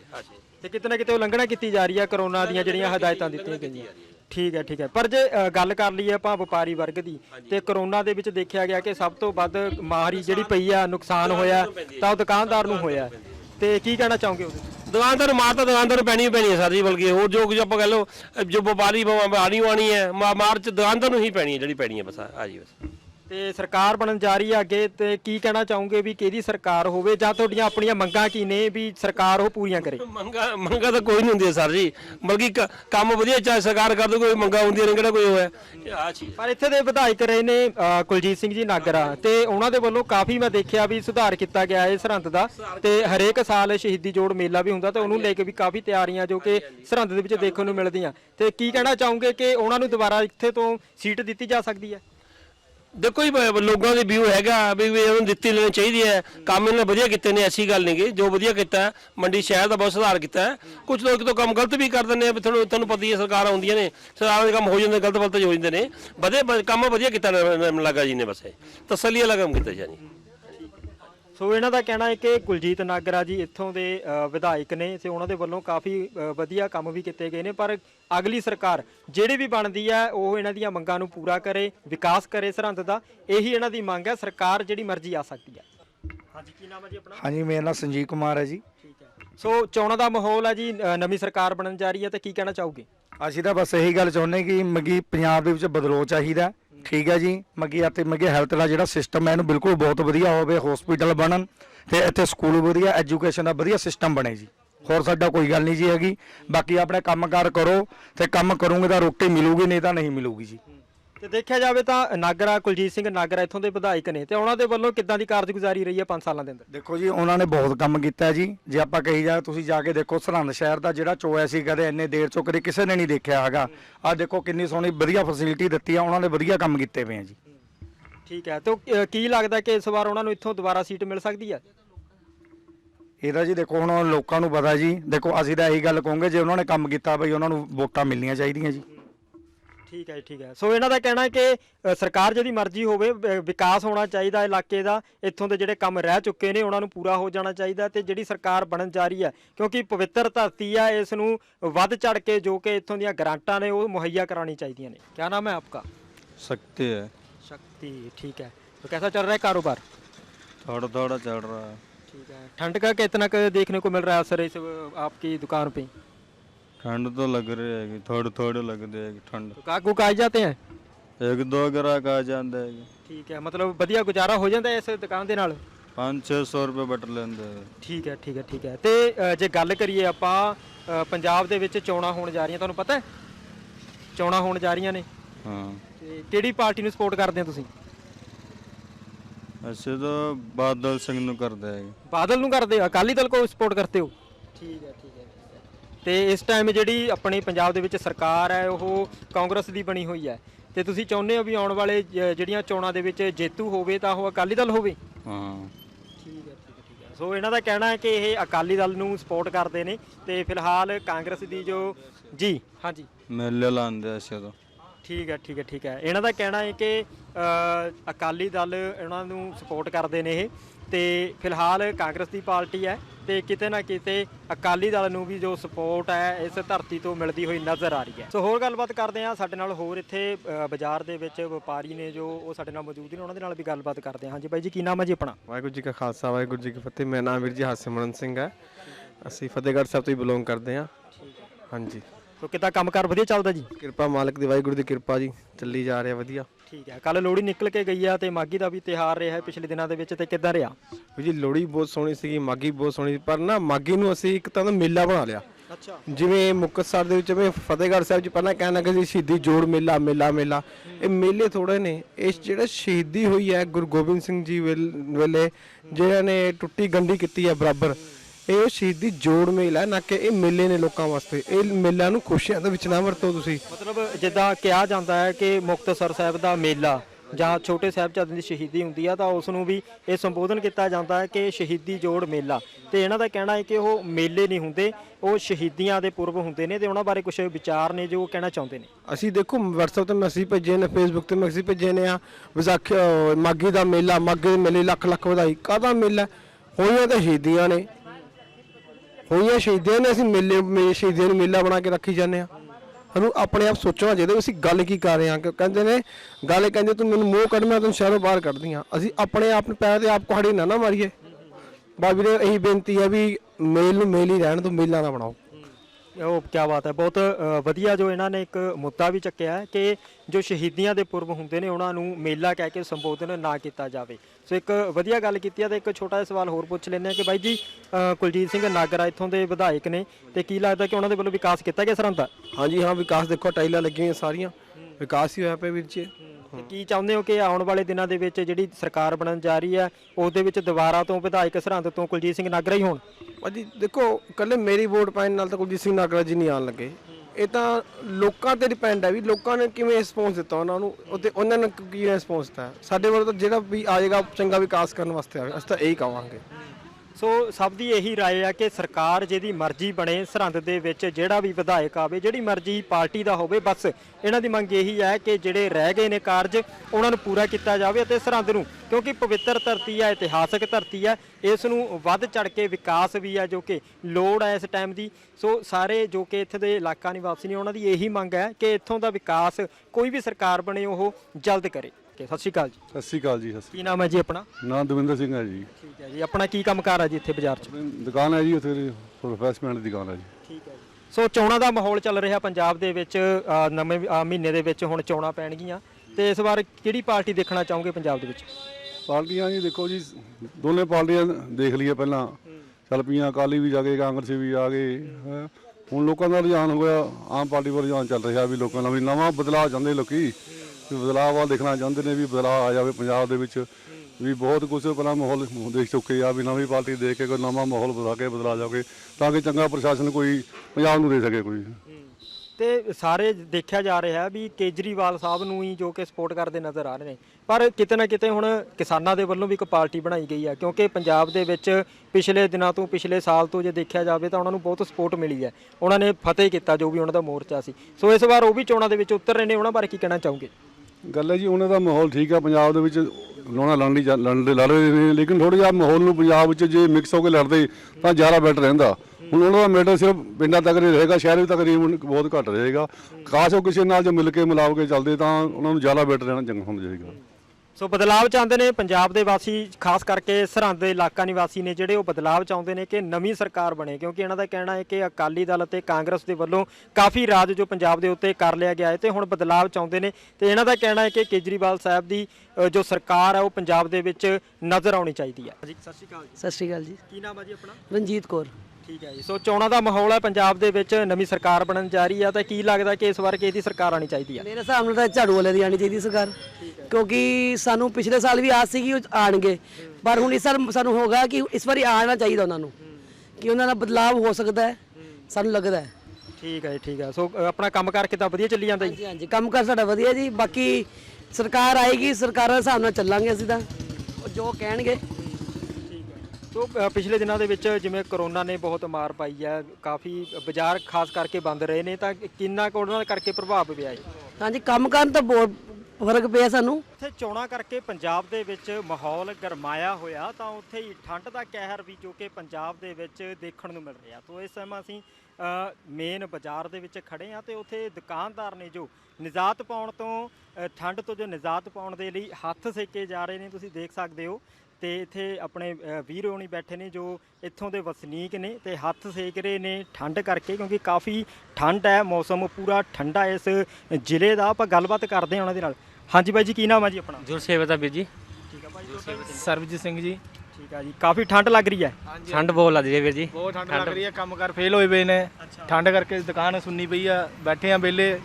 ਤੇ ਕਿਤੇ ਨਾ ਕਿਤੇ ਉਲੰਘਣਾ ਕੀਤੀ ਜਾ ਰਹੀ ਹੈ ਕਰੋਨਾ ਦੀਆਂ ਜਿਹੜੀਆਂ ਹਦਾਇਤਾਂ ਦਿੱਤੀਆਂ ਗਈਆਂ। ਠੀਕ ਹੈ ਠੀਕ ਹੈ। ਪਰ ਜੇ ਗੱਲ ਕਰ ਲਈਏ ਆਪਾਂ ਵਪਾਰੀ ਵਰਗ ਦੀ ਤੇ ਕਰੋਨਾ ਦੇ ਵਿੱਚ ਦੇਖਿਆ ਗਿਆ ਕਿ ਸਭ ਤੋਂ ਵੱਧ ਮਾਰੀ ਜਿਹੜੀ ਪਈ ਆ ਨੁਕਸਾਨ ਹੋਇਆ ਤਾਂ ਉਹ ਦੁਕਾਨਦਾਰ ਨੂੰ ਹੋਇਆ। ਤੇ ਕੀ ਕਹਿਣਾ ਚਾਹੋਗੇ ਉਹਦੇ ਦੁਕਾਨਦਾਰ ਨੂੰ ਮਾਰ ਤਾਂ ਦੁਕਾਨਦਾਰ ਨੂੰ ਪੈਣੀ ਹੀ ਪੈਣੀ ਹੈ ਸਰ ਜੀ ਬਲਕਿ ਹੋਰ ਜੋ ਕੁਝ ਆਪਾਂ ਕਹਿ ਲਓ, ਜੋ ਵਪਾਰੀ ਆਣੀ ਆਣੀ ਹੈ ਮਾਰ ਚ ਦੁਕਾਨਦਾਰ ਨੂੰ ਹੀ ਪੈਣੀ ਹੈ ਜਿਹੜੀ ਪੈਣੀ ਹੈ, ਬਸ ਆ ਜੀ ਬਸ। ਤੇ ਸਰਕਾਰ ਬਣਨ ਜਾ ਰਹੀ ਹੈ ਅੱਗੇ ਤੇ ਕੀ ਕਹਿਣਾ ਚਾਹੋਗੇ ਵੀ ਕਿਹਦੀ ਸਰਕਾਰ ਹੋਵੇ ਜਾਂ ਤੁਹਾਡੀਆਂ ਆਪਣੀਆਂ ਮੰਗਾਂ ਕੀ ਨੇ ਵੀ ਸਰਕਾਰ ਉਹ ਪੂਰੀਆਂ ਕਰੇ? ਮੰਗਾ ਮੰਗਾ ਤਾਂ ਕੋਈ ਨਹੀਂ ਹੁੰਦੀ ਸਰ ਜੀ। ਬਲਕਿ ਕ- ਕੰਮ ਵਧੀਆ ਚਾਹੇ ਸਰਕਾਰ ਕਰ ਦੋ ਕੋਈ ਮੰਗਾ ਹੁੰਦੀਆਂ ਨੇ ਕਿਹੜਾ ਕੋਈ ਹੋਇਆ ਇਹ ਆ ਚੀਜ਼। ਪਰ ਇੱਥੇ ਦੇ ਵਿਧਾਇਕ ਰਹੇ ਨੇ ਅ, ਕੁਲਜੀਤ ਸਿੰਘ ਜੀ ਨਾਗਰਾ। ਤੇ ਉਹਨਾਂ ਦੇ ਵੱਲੋਂ ਕਾਫੀ ਮੈਂ ਦੇਖਿਆ ਵੀ ਸੁਧਾਰ ਕੀਤਾ ਗਿਆ ਹੈ ਸਰਹੰਦ ਦਾ। ਤੇ ਹਰੇਕ ਸਾਲ ਸ਼ਹੀਦੀ ਜੋੜ ਮੇਲਾ ਵੀ ਹੁੰਦਾ ਤੇ ਉਹਨੂੰ ਲੈ ਕੇ ਵੀ ਕਾਫੀ ਤਿਆਰੀਆਂ ਜੋ ਕਿ ਸਰਹੰਦ ਦੇ ਵਿੱਚ ਦੇਖਣ ਨੂੰ ਮਿਲਦੀਆਂ। ਤੇ ਕੀ ਕਹਿਣਾ ਚਾਹੋਗੇ ਕਿ ਉਹਨਾਂ ਨੂੰ ਦੁਬਾਰਾ ਇੱਥੇ ਤੋਂ ਸੀਟ ਦਿੱਤੀ ਜਾ ਸਕਦੀ ਹੈ? ਦੇਖੋ ਜੀ ਬ- ਲੋਕਾਂ ਦੇ ਵਿਊ ਹੈਗਾ ਵੀ ਵੀ ਉਹਨੂੰ ਦਿੱਤੀ ਲੈਣੀ ਚਾਹੀਦੀ ਹੈ। ਕੰਮ ਇਹਨਾਂ ਨੇ ਵਧੀਆ ਕੀਤੇ ਨੇ ਐਸੀ ਗੱਲ ਨਹੀਂ ਗੀ। ਜੋ ਵਧੀਆ ਕੀਤਾ ਹੈ, ਮੰਡੀ ਸ਼ਹਿਰ ਦਾ ਬਹੁਤ ਸੁਧਾਰ ਕੀਤਾ ਹੈ। ਕੁਝ ਲੋਕ ਤਾਂ ਕੰਮ ਗਲਤ ਵੀ ਕਰ ਦਿੰਦੇ ਆ ਵੀ ਤੁਹਾਨੂੰ ਤੁਹਾਨੂੰ ਪਤਾ ਹੀ ਹੈ ਸਰਕਾਰਾਂ ਆਉਂਦੀਆਂ ਨੇ। ਸਰਕਾਰਾਂ ਦੇ ਕੰਮ ਹੋ ਜਾਂਦੇ ਗਲਤ ਗਲਤ ਹੋ ਜਾਂਦੇ ਨੇ। ਵਧੀਆ ਬ- ਕੰਮ ਵਧੀਆ ਕੀਤਾ ਨੇ- ਮੈਨੂੰ ਲੱਗਾ ਜੀ ਨੇ ਬਸ ਇਹ। ਤਸੱਲੀ ਵਾਲਾ ਕੰਮ ਕੀਤਾ ਜੀ। ਸੋ ਇਹਨਾਂ ਦਾ ਕਹਿਣਾ ਹੈ ਕਿ ਕੁਲਜੀਤ ਨਾਗਰਾ ਜੀ ਇੱਥੋਂ ਦੇ ਅ, ਵਿਧਾਇਕ ਨੇ ਤੇ ਉਹਨਾਂ ਦੇ ਵੱਲੋਂ ਕਾਫੀ ਅ, ਵਧੀਆ ਕੰਮ ਵੀ ਕੀਤੇ ਗਏ ਨੇ ਪਰ ਅਗਲੀ ਸਰਕਾਰ ਜਿਹੜੀ ਵੀ ਬਣਦੀ ਹੈ ਉਹ ਇਹਨਾਂ ਦੀਆਂ ਮੰਗਾਂ ਨੂੰ ਪੂਰਾ ਕਰੇ ਵਿਕਾਸ ਕਰੇ ਸਰਹੰਦ ਦਾ ਇਹੀ ਇਹਨਾਂ ਦੀ ਮੰਗ ਹੈ ਸਰਕਾਰ ਜਿਹੜੀ ਮਰਜ਼ੀ ਆ ਸਕਦੀ ਹੈ। ਹਾਂਜੀ ਕੀ ਨਾਮ ਹੈ ਜੀ ਆਪਣਾ? ਹਾਂਜੀ ਮੇਰਾ ਨਾਮ ਸੰਜੀਵ ਕੁਮਾਰ ਹੈ ਜੀ। ਠੀਕ ਹੈ। ਸੋ ਚੋਣਾਂ ਦਾ ਮਾਹੌਲ ਹੈ ਜੀ ਅ, ਨਵੀਂ ਸਰਕਾਰ ਬਣਨ ਜਾ ਰਹੀ ਹੈ ਤੇ ਕੀ ਕਹਿਣਾ ਚਾਹੋਗੇ? ਅਸੀਂ ਤਾਂ ਬਸ ਇਹੀ ਗੱਲ ਚਾਹੁੰਦੇ ਕਿ ਮਗੀ ਪੰਜਾਬ ਦੇ ਵਿੱਚ ਬਦਲਾਅ ਚਾਹੀਦਾ ਠੀਕ ਹੈ ਜੀ। ਮਗੀ ਅਤੇ ਮਗੀ ਹੈਲਥ ਦਾ ਜਿਹੜਾ ਸਿਸਟਮ ਹੈ ਇਹਨੂੰ ਬਿਲਕੁਲ ਬਹੁਤ ਵਧੀਆ ਹੋਵੇ ਹਸਪੀਟਲ ਬਣਨ ਤੇ ਇੱਥੇ ਸਕੂਲ ਵਧੀਆ ਐਜੂਕੇਸ਼ਨ ਦਾ ਵਧੀਆ ਸਿਸਟਮ ਬਣੇ ਜੀ। ਹੋਰ ਸਾਡਾ ਕੋਈ ਗੱਲ ਨਹੀਂ ਜੀ ਹੈਗੀ। ਬਾਕੀ ਆਪਣੇ ਕੰਮਕਾਰ ਕਰੋ ਤੇ ਕੰਮ ਕਰੋਗੇ ਤਾਂ ਰੋਟੀ ਮਿਲੂਗੀ, ਨਹੀਂ ਤਾਂ ਨਹੀਂ ਮਿਲੂਗੀ ਜੀ। ਤੇ ਦੇਖਿਆ ਜਾਵੇ ਤਾਂ ਨਾਗਰਾ ਕੁਲਜੀਤ ਸਿੰਘ ਨਾਗਰਾ ਇੱਥੋਂ ਦੇ ਵਿਧਾਇਕ ਨੇ ਤੇ ਉਹਨਾਂ ਦੇ ਵੱਲੋਂ ਕਿੱਦਾਂ ਦੀ ਕਾਰਜਗੁਜ਼ਾਰੀ ਰਹੀ ਹੈ 5 ਸਾਲਾਂ ਦੇ ਅੰਦਰ? ਦੇਖੋ ਜੀ ਉਹਨਾਂ ਨੇ ਬਹੁਤ ਕੰਮ ਕੀਤਾ ਜੀ। ਜੇ ਆਪਾਂ ਕਹੀ ਜਾ ਤੁਸੀਂ ਜਾ ਕੇ ਦੇਖੋ ਸਰਹੰਦ ਸ਼ਹਿਰ ਦਾ ਜਿਹੜਾ ਚੋਇਆ ਸੀ ਕਦੇ ਇੰਨੇ ਦੇਰ ਚੋਂ ਕਦੇ ਕਿਸੇ ਨੇ ਨਹੀਂ ਦੇਖਿਆ ਹੈਗਾ। ਆ ਦੇਖੋ ਕਿੰਨੀ ਸੋਹਣੀ ਵਧੀਆ ਫੈਸਿਲਿਟੀ ਦਿੱਤੀ ਆ ਉਹਨਾਂ ਨੇ ਵਧੀਆ ਕੰਮ ਕੀਤੇ ਪਏ ਆ ਜੀ। ਠੀਕ ਹੈ ਤੇ ਅ, ਕੀ ਲੱਗਦਾ ਕਿ ਇਸ ਵਾਰ ਉਹਨਾਂ ਨੂੰ ਇੱਥੋਂ ਦੁਬਾਰਾ ਸੀਟ ਮਿਲ ਸਕਦੀ ਹੈ? ਇਹਦਾ ਜੀ ਦੇਖੋ ਹੁਣ ਲੋਕਾਂ ਨੂੰ ਪਤਾ ਜੀ। ਦੇਖੋ ਅਸੀਂ ਤਾਂ ਇਹੀ ਗੱਲ ਕਹੋਗੇ ਜੇ ਉਹਨਾਂ ਨੇ ਕੰਮ ਕੀਤਾ ਬਈ ਉਹਨਾਂ ਨੂੰ ਵੋਟਾਂ ਮਿਲਣੀਆਂ ਚਾਹੀਦੀਆਂ ਜੀ। ਠੀਕ ਹੈ ਜੀ, ਠੀਕ ਹੈ ਸੋ ਇਹਨਾਂ ਦਾ ਕਹਿਣਾ ਹੈ ਕਿ ਅ, ਸਰਕਾਰ ਜਿਹਦੀ ਮਰਜ਼ੀ ਹੋਵੇ ਵ- ਵਿਕਾਸ ਹੋਣਾ ਚਾਹੀਦਾ ਇਲਾਕੇ ਦਾ ਇੱਥੋਂ ਦੇ ਜਿਹੜੇ ਕੰਮ ਰਹਿ ਚੁੱਕੇ ਨੇ ਉਹਨਾਂ ਨੂੰ ਪੂਰਾ ਹੋ ਜਾਣਾ ਚਾਹੀਦਾ ਤੇ ਜਿਹੜੀ ਸਰਕਾਰ ਬਣਨ ਜਾ ਰਹੀ ਹੈ ਕਿਉਂਕਿ ਪਵਿੱਤਰ ਧਰਤੀ ਆ ਇਸ ਨੂੰ ਵੱਧ ਚੜ ਕੇ ਜੋ ਕਿ ਇੱਥੋਂ ਦੀਆਂ ਗ੍ਰਾਂਟਾਂ ਨੇ ਉਹ ਮੁਹੱਈਆ ਕਰਾਉਣੀ ਚਾਹੀਦੀਆਂ ਨੇ ਕੀ ਨਾਮ ਹੈ ਆਪਕਾ सकते हैं ਸ਼ਕਤੀ ਠੀਕ ਹੈ तो कैसा चल रहा है कारोबार थोड़ा थोड़ा चल रहा है ठीक है ठंड का कितना का देखने को मिल रहा है असर इस आपकी दुकान पे ठंड तो लग रही है थोड़ी थोड़ी लग रही है ठंड तो काकू का आ जाते हैं एक दो ग्राहक आ जाते हैं ਠੀਕ ਹੈ ਮਤਲਬ ਵਧੀਆ ਗੁਜ਼ਾਰਾ ਹੋ ਜਾਂਦਾ ਹੈ ਇਸ ਦੁਕਾਨ ਦੇ ਨਾਲ पाँच छः सौ रुपये बट लेंगे ਠੀਕ ਹੈ ਠੀਕ ਹੈ ਠੀਕ ਹੈ ਤੇ ਅ, ਜੇ ਗੱਲ ਕਰੀਏ ਆਪਾਂ ਅ, ਪੰਜਾਬ ਦੇ ਵਿੱਚ ਚੋਣਾਂ ਹੋਣ ਜਾ ਰਹੀਆਂ ਤੁਹਾਨੂੰ ਪਤਾ ਹੈ ਚੋਣਾਂ ਹੋਣ ਜਾ ਰਹੀਆਂ ਨੇ हाँ ਤੇ ਕਿਹੜੀ ਪਾਰਟੀ ਨੂੰ ਸਪੋਰਟ ਕਰਦੇ ਹੋ ਤੁਸੀਂ ऐसे तो बादल सिंह नु कर देगी ਬਾਦਲ ਨੂੰ ਕਰਦੇ ਹੋ ਅਕਾਲੀ ਦਲ ਕੋ ਸਪੋਰਟ ਕਰਦੇ ਹੋ ਠੀਕ ਹੈ ਠੀਕ ਹੈ ਠੀਕ ਹੈ ਤੇ ਇਸ ਟਾਈਮ ਜਿਹੜੀ ਆਪਣੀ ਪੰਜਾਬ ਦੇ ਵਿੱਚ ਸਰਕਾਰ ਹੈ ਉਹ ਕਾਂਗਰਸ ਦੀ ਬਣੀ ਹੋਈ ਹੈ। ਤੇ ਤੁਸੀਂ ਚਾਹੁੰਦੇ ਹੋ ਵੀ ਆਉਣ ਵਾਲੇ ਜਿਹੜੀਆਂ ਚੋਣਾਂ ਦੇ ਵਿੱਚ ਜੇਤੂ ਹੋਵੇ ਤਾਂ ਉਹ ਅਕਾਲੀ ਦਲ ਹੋਵੇ? ਹਾਂ। ਠੀਕ ਹੈ ਸੋ ਇਹਨਾਂ ਦਾ ਕਹਿਣਾ ਹੈ ਕਿ ਇਹ ਅਕਾਲੀ ਦਲ ਨੂੰ ਸਪੋਰਟ ਕਰਦੇ ਨੇ ਤੇ ਫਿਲਹਾਲ ਕਾਂਗਰਸ ਦੀ ਜੋ ਜੀ ਹਾਂਜੀ। ਮੇਲੇ ਲਾਉਂਦੇ ਸੀ ਉਦੋਂ ਠੀਕ ਹੈ ਠੀਕ ਹੈ ਠੀਕ ਹੈ। ਇਹਨਾਂ ਦਾ ਕਹਿਣਾ ਹੈ ਕਿ ਅਕਾਲੀ ਦਲ ਇਹਨਾਂ ਨੂੰ ਸਪੋਰਟ ਕਰਦੇ ਨੇ ਇਹ। ਤੇ ਫਿਲਹਾਲ ਕਾਂਗਰਸ ਦੀ ਪਾਰਟੀ ਹੈ ਤੇ ਕਿਤੇ ਨਾ ਕਿਤੇ ਅਕਾਲੀ ਦਲ ਨੂੰ ਵੀ ਜੋ ਸਪੋਰਟ ਹੈ ਇਸ ਧਰਤੀ ਤੋਂ ਮਿਲਦੀ ਹੋਈ ਨਜ਼ਰ ਆ ਰਹੀ ਹੈ। ਸੋ ਹੋਰ ਗੱਲਬਾਤ ਕਰਦੇ ਹਾਂ ਸਾਡੇ ਨਾਲ ਹੋਰ ਇੱਥੇ ਬਾਜ਼ਾਰ ਦੇ ਵਿੱਚ ਵਪਾਰੀ ਨੇ ਜੋ ਉਹ ਸਾਡੇ ਨਾਲ ਮੌਜੂਦ ਨੇ ਉਹਨਾਂ ਦੇ ਨਾਲ ਵੀ ਗੱਲਬਾਤ ਕਰਦੇ ਹਾਂ। ਹਾਂਜੀ ਬਾਈ ਜੀ ਕੀ ਨਾਮ ਹੈ ਜੀ ਆਪਣਾ? ਵਾਹਿਗੁਰੂ ਜੀ ਕਾ ਖਾਲਸਾ ਵਾਹਿਗੁਰੂ ਜੀ ਕੀ ਫਤਿਹ। ਮੇਰਾ ਨਾਮ ਵੀਰ ਜੀ ਹਾਸਿਮਰਨ ਸਿੰਘ ਹੈ। ਅਸੀਂ ਫਤਿਹਗੜ੍ਹ ਸਾਹਿਬ ਤੋਂ ਹੀ ਬਿਲੋਂਗ ਕਰਦੇ ਹਾਂ। ਹਾਂਜੀ। ਸੋ ਕਿੱਦਾਂ ਕੰਮਕਾਰ ਵਧੀਆ ਚੱਲਦਾ ਜੀ? ਕਿਰਪਾ ਮਾਲਕ ਦੀ ਵਾਹਿਗੁਰੂ ਦੀ ਕਿਰਪਾ ਜੀ ਚੱਲੀ ਜਾ ਰਿਹਾ ਵਧੀਆ। ਠੀਕ ਹੈ ਕੱਲ ਲੋਹੜੀ ਨਿਕਲ ਕੇ ਗਈ ਆ ਤੇ ਮਾਗੀ ਦਾ ਵੀ ਤਿਹਾਰ ਰਿਹਾ ਹੈ ਪਿਛਲੇ ਦਿਨਾਂ ਦੇ ਵਿੱਚ ਤੇ ਕਿੱਦਾਂ ਰਿਹਾ? ਵੀਰ ਜੀ ਲੋਹੜੀ ਬਹੁਤ ਸੋਹਣੀ ਸੀਗੀ ਮਾਗੀ ਬਹੁਤ ਸੋਹਣੀ ਸੀ ਪਰ ਨਾ ਮਾਗੀ ਨੂੰ ਅਸੀਂ ਇੱਕ ਦਾ ਮੇਲਾ ਬਣਾ ਲਿਆ। ਅੱਛਾ। ਜਿਵੇਂ ਮੁਕਤਸਰ ਦੇ ਵਿੱਚ ਮੈਂ ਫਤਿਹਗੜ੍ਹ ਸਾਹਿਬ 'ਚ ਪਹਿਲਾਂ ਕਹਿਣ ਲੱਗੇ ਸੀ ਸ਼ਹੀਦੀ ਜੋੜ ਮੇਲਾ ਮੇਲਾ ਮੇਲਾ। ਇਹ ਮੇਲੇ ਥੋੜੇ ਨੇ ਇਸ ਜਿਹੜਾ ਸ਼ਹੀਦੀ ਹੋਈ ਹੈ ਗੁਰੂ ਗੋਬਿੰਦ ਸਿੰਘ ਜੀ ਵੇਲ- ਵੇਲੇ ਜਿਹੜਾ ਨੇ ਟੁੱਟੀ ਗੰਢੀ ਕੀਤੀ ਹੈ ਬਰਾਬਰ ਇਹ ਸ਼ਹੀਦੀ ਜੋੜ ਮੇਲਾ ਹੈ, ਨਾ ਕਿ ਇਹ ਮੇਲੇ ਨੇ ਲੋਕਾਂ ਵਾਸਤੇ। ਇਹ ਮੇਲਾ ਨੂੰ ਖੁਸ਼ੀਆਂ ਦੇ ਵਿੱਚ ਨਾ ਵਰਤੋ ਤੁਸੀਂ। ਮਤਲਬ ਜਿੱਦਾਂ ਕਿਹਾ ਜਾਂਦਾ ਹੈ ਕਿ ਮੁਕਤਸਰ ਸਾਹਿਬ ਦਾ ਮੇਲਾ ਜਾਂ ਛੋਟੇ ਸਾਹਿਬਜ਼ਾਦਿਆਂ ਦੀ ਸ਼ਹੀਦੀ ਹੁੰਦੀ ਆ ਤਾਂ ਉਸ ਨੂੰ ਵੀ ਇਹ ਸੰਬੋਧਨ ਕੀਤਾ ਜਾਂਦਾ ਹੈ ਕਿ ਸ਼ਹੀਦੀ ਜੋੜ ਮੇਲਾ। ਤੇ ਇਹਨਾਂ ਦਾ ਕਹਿਣਾ ਹੈ ਕਿ ਉਹ ਮੇਲੇ ਨਹੀਂ ਹੁੰਦੇ ਉਹ ਸ਼ਹੀਦੀਆਂ ਦੇ ਪੁਰਬ ਹੁੰਦੇ ਨੇ ਤੇ ਉਹਨਾਂ ਬਾਰੇ ਕੁਝ ਵਿਚਾਰ ਨੇ ਜੋ ਉਹ ਕਹਿਣਾ ਚਾਹੁੰਦੇ ਨੇ। ਅਸੀਂ ਦੇਖੋ WhatsApp ਤੇ ਮੈਸੇਜ ਭੇਜੇ ਨੇ Facebook ਤੇ ਮੈਸੇਜ ਭੇਜੇ ਨੇ ਆ ਵਿਸਾਖੀ ਮਾਘੀ ਦਾ ਮੇਲਾ ਮਾਘੀ ਦੇ ਮੇਲੇ ਲੱਖ ਲੱਖ ਵਧਾਈ। ਕਾਹਦਾ ਮੇਲਾ? ਹੋਈਆਂ ਤਾਂ ਸ਼ਹੀਦੀਆਂ ਨੇ। ਹੋਈਆਂ ਸ਼ਹੀਦੀਆਂ ਨੇ ਅਸੀਂ ਮੇਲੇ ਮੇ ਸ਼ਹੀਦੀਆਂ ਨੂੰ ਮੇਲਾ ਬਣਾ ਕੇ ਰੱਖੀ ਜਾਂਦੇ ਆ। ਸਾਨੂੰ ਆਪਣੇ ਆਪ ਸੋਚਣਾ ਚਾਹੀਦਾ ਵੀ ਅਸੀਂ ਗੱਲ ਕੀ ਕਰ ਰਹੇ ਹਾਂ ਕਿ ਕਹਿੰਦੇ ਨੇ ਗੱਲ ਕਹਿੰਦੇ ਤੂੰ ਮੈਨੂੰ ਮੂੰਹ ਕੱਢ ਮੈਂ ਤੈਨੂੰ ਸ਼ਹਿਰੋਂ ਬਾਹਰ ਕੱਢਦੀ ਹਾਂ। ਅਸੀਂ ਆਪਣੇ ਆਪ ਨੂੰ ਪੈਰ ਤੇ ਆਪ ਕੁਹਾੜੀ ਨਾ ਨਾ ਮਾਰੀਏ। ਬਾਬੀ ਨੇ ਇਹੀ ਬੇਨਤੀ ਹੈ ਵੀ ਮੇਲ ਨੂੰ ਮੇਲ ਹੀ ਰਹਿਣ ਤੋਂ ਮੇਲਾ ਨਾ ਬਣਾਓ। ਉਹ ਕੀ ਬਾਤ ਹੈ ਬਹੁਤ ਅ, ਵਧੀਆ ਜੋ ਇਹਨਾਂ ਨੇ ਇੱਕ ਮੁੱਦਾ ਵੀ ਚੱਕਿਆ ਹੈ ਕਿ ਜੋ ਸ਼ਹੀਦੀਆਂ ਦੇ ਪੁਰਬ ਹੁੰਦੇ ਨੇ ਉਹਨਾਂ ਨੂੰ ਮੇਲਾ ਕਹਿ ਕੇ ਸੰਬੋਧਨ ਨਾ ਕੀਤਾ ਜਾਵੇ। ਸੋ ਇੱਕ ਵਧੀਆ ਗੱਲ ਕੀਤੀ ਹੈ ਤੇ ਇੱਕ ਛੋਟਾ ਜਿਹਾ ਸਵਾਲ ਹੋਰ ਪੁੱਛ ਲੈਂਦੇ ਆ ਕਿ ਬਾਈ ਜੀ ਅ, ਕੁਲਜੀਤ ਸਿੰਘ ਨਾਗਰਾ ਇੱਥੋਂ ਦੇ ਵਿਧਾਇਕ ਨੇ ਤੇ ਕੀ ਲੱਗਦਾ ਕਿ ਉਹਨਾਂ ਦੇ ਵੱਲੋਂ ਵਿਕਾਸ ਕੀਤਾ ਗਿਆ ਸਰਹੰਦ ਦਾ? ਹਾਂਜੀ ਹਾਂ ਵਿਕਾਸ ਦੇਖੋ ਟਾਈਲਾਂ ਲੱਗੀਆਂ ਹੋਈਆਂ ਸਾਰੀਆਂ। ਵਿਕਾਸ ਹੀ ਹੋਇਆ ਪਿਆ ਵੀਰ ਜੀ। ਤੇ ਕੀ ਚਾਹੁੰਦੇ ਹੋ ਕਿ ਆਉਣ ਵਾਲੇ ਦਿਨਾਂ ਦੇ ਵਿੱਚ ਜਿਹੜੀ ਸਰਕਾਰ ਬਣਨ ਜਾ ਰਹੀ ਹੈ ਉਸ ਦੇ ਵਿੱਚ ਦੁਬਾਰਾ ਤੋਂ ਵਿਧਾਇਕ ਸਰਹੰਦ ਤੋਂ ਕੁਲਜੀਤ ਸਿੰਘ ਨਾਗਰਾ ਹੀ ਹੋਣ? ਭਾਜੀ ਦੇਖੋ ਕੱਲੇ ਮੇਰੀ ਵੋਟ ਪਾਉਣ ਨਾਲ ਤਾਂ ਕੁਲਜੀਤ ਸਿੰਘ ਨਾਗਰਾ ਜੀ ਨਹੀਂ ਆਣ ਲੱਗੇ। ਇਹ ਤਾਂ ਲੋਕਾਂ ਤੇ ਡਿਪੈਂਡ ਹੈ ਵੀ ਲੋਕਾਂ ਨੇ ਕਿਵੇਂ ਰਿਸਪੌਂਸ ਦਿੱਤਾ ਉਹਨਾਂ ਨੂੰ ਅਤੇ ਉਹਨਾਂ ਨੇ ਕੀ ਰਿਸਪੌਂਸ ਦਿੱਤਾ? ਸਾਡੇ ਵੱਲੋਂ ਤਾਂ ਜਿਹੜਾ ਵੀ ਆਏਗਾ ਚੰਗਾ ਵਿਕਾਸ ਕਰਨ ਵਾਸਤੇ ਆਵੇ ਅਸੀਂ ਤਾਂ ਇਹੀ ਕਹਾਂਗੇ। ਸੋ ਸਭ ਦੀ ਇਹੀ رائے ਆ ਕਿ ਸਰਕਾਰ ਜਿਹਦੀ ਮਰਜ਼ੀ ਬਣੇ ਸਰਹੰਦ ਦੇ ਵਿੱਚ ਜਿਹੜਾ ਵੀ ਵਿਧਾਇਕ ਆਵੇ ਜਿਹੜੀ ਮਰਜ਼ੀ ਪਾਰਟੀ ਦਾ ਹੋਵੇ ਬਸ ਇਹਨਾਂ ਦੀ ਮੰਗ ਇਹੀ ਹੈ ਕਿ ਜਿਹੜੇ ਰਹਿ ਗਏ ਨੇ ਕਾਰਜ ਉਹਨਾਂ ਨੂੰ ਪੂਰਾ ਕੀਤਾ ਜਾਵੇ ਅਤੇ ਸਰਹੰਦ ਨੂੰ ਕਿਉਂਕਿ ਪਵਿੱਤਰ ਧਰਤੀ ਹੈ ਇਤਿਹਾਸਕ ਧਰਤੀ ਹੈ ਇਸ ਨੂੰ ਵੱਧ ਚੜ ਕੇ ਵਿਕਾਸ ਵੀ ਹੈ ਜੋ ਕਿ ਲੋੜ ਹੈ ਇਸ ਟਾਈਮ ਦੀ ਸੋ ਸਾਰੇ ਜੋ ਕਿ ਇੱਥੇ ਦੇ ਇਲਾਕਾ ਨਿਵਾਸੀ ਨੇ ਉਹਨਾਂ ਦੀ ਇਹੀ ਮੰਗ ਹੈ ਕਿ ਇੱਥੋਂ ਦਾ ਵਿਕਾਸ ਕੋਈ ਵੀ ਸਰਕਾਰ ਬਣੇ ਉਹ ਜਲਦ ਕਰੇ ਕਿ ਸਤਿ ਸ਼੍ਰੀ ਅਕਾਲ ਜੀ। ਸਤਿ ਸ਼੍ਰੀ ਅਕਾਲ ਜੀ ਸਤਿ ਕੀ ਨਾਮ ਹੈ ਜੀ ਆਪਣਾ? ਨਾਮ ਦਵਿੰਦਰ ਸਿੰਘ ਹੈ ਜੀ। ਠੀਕ ਹੈ ਜੀ ਆਪਣਾ ਕੀ ਕੰਮਕਾਰ ਹੈ ਜੀ ਇੱਥੇ ਬਾਜ਼ਾਰ 'ਚ? ਦੁਕਾਨ ਹੈ ਜੀ ਉੱਥੇ ਰਿਫਰੈਸ਼ਮੈਂਟ ਦੀ ਦੁਕਾਨ ਹੈ ਜੀ। ਠੀਕ ਹੈ ਜੀ। ਸੋ ਚੋਣਾਂ ਦਾ ਮਾਹੌਲ ਚੱਲ ਰਿਹਾ ਪੰਜਾਬ ਦੇ ਵਿੱਚ ਅ, ਨਵੇਂ ਅ, ਮਹੀਨੇ ਦੇ ਵਿੱਚ ਹੁਣ ਚੋਣਾਂ ਪੈਣਗੀਆਂ। ਤੇ ਇਸ ਵਾਰ ਕਿਹੜੀ ਪਾਰਟੀ ਦੇਖਣਾ ਚਾਹੋਗੇ ਪੰਜਾਬ ਦੇ ਵਿੱਚ? ਪਾਰਟੀਆਂ ਜੀ ਦੇਖੋ ਜੀ ਦੋਨੇ ਪਾਰਟੀਆਂ ਦੇਖ ਲਈਏ ਪਹਿਲਾਂ। ਚੱਲ ਪਈਆਂ ਅਕਾਲੀ ਵੀ ਜਾ ਗਏ ਕਾਂਗਰਸੀ ਵੀ ਆ ਗਏ ਹੈਂ। ਹੁਣ ਲੋਕਾਂ ਦਾ ਰੁਝਾਨ ਹੋਇਆ ਆਮ ਪਾਰਟੀ ਵੱਲ ਰੁਝਾਨ ਚੱਲ ਰਿਹਾ ਵੀ ਲੋਕਾਂ ਦਾ ਵੀ ਨਵਾਂ ਬਦਲਾਅ ਚਾਹੁੰਦੇ ਲੋਕੀ। ਵੀ ਬਦਲਾਅ ਵੱਲ ਦੇਖਣਾ ਚਾਹੁੰਦੇ ਨੇ ਵੀ ਬਦਲਾਅ ਆ ਜਾਵੇ ਪੰਜਾਬ ਦੇ ਵਿੱਚ। ਵੀ ਬਹੁਤ ਕੁਝ ਪਹਿਲਾਂ ਮਾਹੌਲ ਦੇਖ ਚੁੱਕੇ ਆ ਵੀ ਨਵੀਂ ਪਾਰਟੀ ਦੇਖ ਕੇ ਕੋਈ ਨਵਾਂ ਮਾਹੌਲ ਬਣਾ ਕੇ ਬਦਲਾ ਜਾਵੇ ਤਾਂ ਕਿ ਚੰਗਾ ਪ੍ਰਸ਼ਾਸਨ ਕੋਈ ਪੰਜਾਬ ਨੂੰ ਦੇ ਸਕੇ ਕੋਈ। ਤੇ ਸਾਰੇ ਦੇਖਿਆ ਜਾ ਰਿਹਾ ਵੀ ਕੇਜਰੀਵਾਲ ਸਾਹਿਬ ਨੂੰ ਹੀ ਜੋ ਕਿ ਸਪੋਰਟ ਕਰਦੇ ਨਜ਼ਰ ਆ ਰਹੇ ਨੇ। ਪਰ ਕਿਤੇ ਨਾ ਕਿਤੇ ਹੁਣ ਕਿਸਾਨਾਂ ਦੇ ਵੱਲੋਂ ਵੀ ਇੱਕ ਪਾਰਟੀ ਬਣਾਈ ਗਈ ਹੈ ਕਿਉਂਕਿ ਪੰਜਾਬ ਦੇ ਵਿੱਚ ਪਿਛਲੇ ਦਿਨਾਂ ਤੋਂ, ਪਿਛਲੇ ਸਾਲ ਤੋਂ ਜੇ ਦੇਖਿਆ ਜਾਵੇ ਤਾਂ ਉਹਨਾਂ ਨੂੰ ਬਹੁਤ ਸਪੋਰਟ ਮਿਲੀ ਹੈ ਉਹਨਾਂ ਨੇ ਫਤਿਹ ਕੀਤਾ ਜੋ ਵੀ ਉਹਨਾਂ ਦਾ ਮੋਰਚਾ ਸੀ। ਸੋ ਇਸ ਵਾਰ ਉਹ ਵੀ ਚੋਣਾਂ ਦੇ ਵਿੱਚ ਉਤਰ ਰਹੇ ਨੇ। ਉਹਨਾਂ ਬਾਰੇ ਕੀ ਕਹਿਣਾ ਚਾਹੋਗੇ? ਗੱਲ ਹੈ ਜੀ, ਉਹਨਾਂ ਦਾ ਮਾਹੌਲ ਠੀਕ ਆ, ਪੰਜਾਬ ਦੇ ਵਿੱਚ ਲੋਣਾ ਲੜਨ ਲਈ ਜਾ- ਲੜਨ ਦੇ ਲੜ ਰਹੇ ਨੇ, ਲੇਕਿਨ ਥੋੜਾ ਜਿਹਾ ਮਾਹੌਲ ਨੂੰ ਪੰਜਾਬ ਵਿੱਚ ਜੇ ਮਿਕਸ ਹੋ ਕੇ ਲੜਦੇ, ਤਾਂ ਜ਼ਿਆਦਾ ਬੈਟਰ ਰਹਿੰਦਾ। ਹੁਣ ਉਹਨਾਂ ਦਾ ਮੈਟਰ ਸਿਰਫ ਪਿੰਡਾਂ ਤੱਕ ਨਹੀਂ ਰਹੇਗਾ, ਸ਼ਹਿਰ ਤੱਕ ਤਕਰੀਬਨ ਬਹੁਤ ਘੱਟ ਰਹੇਗਾ। ਖਾਸ ਉਹ ਕਿਸੇ ਨਾਲ ਜੇ ਮਿਲ ਕੇ ਮਿਲਾਵ ਕੇ ਚੱਲਦੇ, ਤਾਂ ਉਹਨਾਂ ਨੂੰ ਜ਼ਿਆਦਾ ਬੈਟਰ ਰਹਿਣਾ ਚੰਗਾ ਹੁੰਦਾ ਜਾਏਗਾ। ਸੋ ਬਦਲਾਵ ਚਾਹੁੰਦੇ ਨੇ ਪੰਜਾਬ ਦੇ ਵਾਸੀ ਖਾਸ ਕਰਕੇ ਸਰਹੰਦ ਦੇ ਇਲਾਕਾ ਨਿਵਾਸੀ ਨੇ ਜਿਹੜੇ ਉਹ ਬਦਲਾਵ ਚਾਹੁੰਦੇ ਨੇ ਕਿ ਨਵੀਂ ਸਰਕਾਰ ਬਣੇ ਕਿਉਂਕਿ ਇਹਨਾਂ ਦਾ ਕਹਿਣਾ ਹੈ ਕਿ ਅਕਾਲੀ ਦਲ ਅਤੇ ਕਾਂਗਰਸ ਦੇ ਵੱਲੋਂ ਕਾਫੀ ਰਾਜ ਜੋ ਪੰਜਾਬ ਦੇ ਉੱਤੇ ਕਰ ਲਿਆ ਗਿਆ ਹੈ ਤੇ ਹੁਣ ਬਦਲਾਵ ਚਾਹੁੰਦੇ ਨੇ ਤੇ ਇਹਨਾਂ ਦਾ ਕਹਿਣਾ ਹੈ ਕਿ ਕੇਜਰੀਵਾਲ ਸਾਹਿਬ ਦੀ ਅ, ਜੋ ਸਰਕਾਰ ਹੈ ਉਹ ਪੰਜਾਬ ਦੇ ਵਿੱਚ ਨਜ਼ਰ ਆਉਣੀ ਚਾਹੀਦੀ ਹੈ। ਜੀ ਸਤਿ ਸ਼੍ਰੀ ਅਕਾਲ ਜੀ। ਸਤਿ ਸ਼੍ਰੀ ਅਕਾਲ ਜੀ। ਕੀ ਨਾਮ ਹੈ ਜੀ ਆਪਣਾ? ਰਣਜੀਤ ਕੌਰ। ਠੀਕ ਹੈ ਜੀ। ਸੋ ਚੋਣਾਂ ਦਾ ਮਾਹੌਲ ਹੈ ਪੰਜਾਬ ਦੇ ਵਿੱਚ ਨਵੀਂ ਸਰਕਾਰ ਬਣਨ ਜਾ ਰਹੀ ਹੈ ਤਾਂ ਕੀ ਲੱਗਦਾ ਕਿ ਇਸ ਵਾਰ ਕਿਹਦੀ ਸਰਕਾਰ ਆਣੀ ਚਾਹੀਦੀ ਹੈ? ਮੇਰੇ ਹਿਸਾਬ ਨਾਲ ਤਾਂ ਝਾੜੂ ਵਾਲੇ ਦੀ ਆਣੀ ਚਾਹੀਦੀ ਸਰਕਾਰ ਕਿਉਂਕਿ ਸਾਨੂੰ ਪਿਛਲੇ ਸਾਲ ਵੀ ਆਸ ਸੀਗੀ ਉਹ ਆਣਗੇ ਪਰ ਹੁਣ ਇਸ ਸਾਲ ਸਾਨੂੰ ਹੋਗਾ ਕਿ ਇਸ ਵਾਰੀ ਆਣਾ ਚਾਹੀਦਾ ਉਹਨਾਂ ਨੂੰ ਕਿ ਉਹਨਾਂ ਦਾ ਬਦਲਾਵ ਹੋ ਸਕਦਾ ਹੈ ਸਾਨੂੰ ਲੱਗਦਾ ਹੈ। ਠੀਕ ਹੈ ਜੀ ਠੀਕ ਹੈ। ਸੋ ਅ, ਆਪਣਾ ਕੰਮ ਕਰਕੇ ਤਾਂ ਵਧੀਆ ਚੱਲੀ ਜਾਂਦਾ ਜੀ? ਹਾਂਜੀ ਹਾਂਜੀ ਕੰਮ ਕਰ ਸਾਡਾ ਵਧੀਆ ਜੀ ਬਾਕੀ ਸਰਕਾਰ ਆਏਗੀ ਸਰਕਾਰਾਂ ਦੇ ਹਿਸਾਬ ਨਾਲ ਚੱਲਾਂਗੇ ਅਸੀਂ ਤਾਂ। ਉਹ ਜੋ ਕਹਿਣਗੇ। ਸੋ ਅ, ਪਿਛਲੇ ਦਿਨਾਂ ਦੇ ਵਿੱਚ ਜਿਵੇਂ ਕਰੋਨਾ ਨੇ ਬਹੁਤ ਮਾਰ ਪਾਈ ਹੈ ਕਾਫੀ ਬਾਜ਼ਾਰ ਖਾਸ ਕਰਕੇ ਬੰਦ ਰਹੇ ਨੇ ਤਾਂ ਕਿੰਨਾ ਕੁ ਉਹਨਾਂ ਕਰਕੇ ਪ੍ਰਭਾਵ ਪਿਆ ਜੀ? ਹਾਂਜੀ ਕੰਮ ਕਰਨ ਤਾਂ ਬਹੁਤ ਫ਼ਰਕ ਪਿਆ ਸਾਨੂੰ। ਉੱਥੇ ਚੋਣਾਂ ਕਰਕੇ ਪੰਜਾਬ ਦੇ ਵਿੱਚ ਮਾਹੌਲ ਗਰਮਾਇਆ ਹੋਇਆ ਤਾਂ ਉੱਥੇ ਹੀ ਠੰਡ ਦਾ ਕਹਿਰ ਵੀ ਜੋ ਕਿ ਪੰਜਾਬ ਦੇ ਵਿੱਚ ਦੇਖਣ ਨੂੰ ਮਿਲ ਰਿਹਾ। ਤੋਂ ਇਸ ਸਮੇਂ ਅਸੀਂ ਮੇਨ ਬਾਜ਼ਾਰ ਦੇ ਵਿੱਚ ਖੜੇ ਆ ਤੇ ਉੱਥੇ ਦੁਕਾਨਦਾਰ ਨੇ ਜੋ ਨਿਜ਼ਾਤ ਪਾਉਣ ਤੋਂ ਅ, ਠੰਡ ਤੋਂ ਜੋ ਨਿਜ਼ਾਤ ਪਾਉਣ ਦੇ ਲਈ ਹੱਥ ਸੇਕੇ ਜਾ ਰਹੇ ਨੇ ਤੁਸੀਂ ਦੇਖ ਸਕਦੇ ਹੋ। ਤੇ ਇੱਥੇ ਆਪਣੇ ਵੀਰ ਹੋਣੀ ਬੈਠੇ ਨੇ ਜੋ ਇੱਥੋਂ ਦੇ ਵਸਨੀਕ ਨੇ ਤੇ ਹੱਥ ਸੇਕ ਰਹੇ ਨੇ ਠੰਡ ਕਰਕੇ ਕਿਉਂਕਿ ਕਾਫੀ ਠੰਡ ਹੈ ਮੌਸਮ ਪੂਰਾ ਠੰਡਾ ਹੈ ਇਸ ਜ਼ਿਲ੍ਹੇ ਦਾ। ਆਪਾਂ ਗੱਲਬਾਤ ਕਰਦੇ ਹਾਂ ਉਹਨਾਂ ਦੇ ਨਾਲ। ਹਾਂਜੀ ਬਾਈ ਜੀ ਕੀ ਨਾਮ ਹੈ ਜੀ ਆਪਣਾ? ਗੁਰਸੇਵਕ ਵੀਰ ਜੀ। ਠੀਕ ਹੈ ਭਾਈ ਸਰਬਜੀਤ ਸਿੰਘ ਜੀ। ਠੀਕ ਹੈ ਜੀ ਕਾਫੀ ਠੰਡ ਲੱਗ ਰਹੀ ਹੈ? ਠੰਡ ਬਹੁਤ ਲੱਗਦੀ ਹੈ ਵੀਰ ਜੀ। ਬਹੁਤ ਠੰਡ ਲੱਗ ਰਹੀ ਹੈ ਕੰਮ ਕਰ ਫੇਲ ਹੋਏ ਪਏ ਨੇ। ਠੰਡ ਕਰਕੇ ਦੁਕਾਨ ਸੁੰਨੀ ਪਈ ਆ ਬੈਠੇ ਆ ਵਿਹਲੇ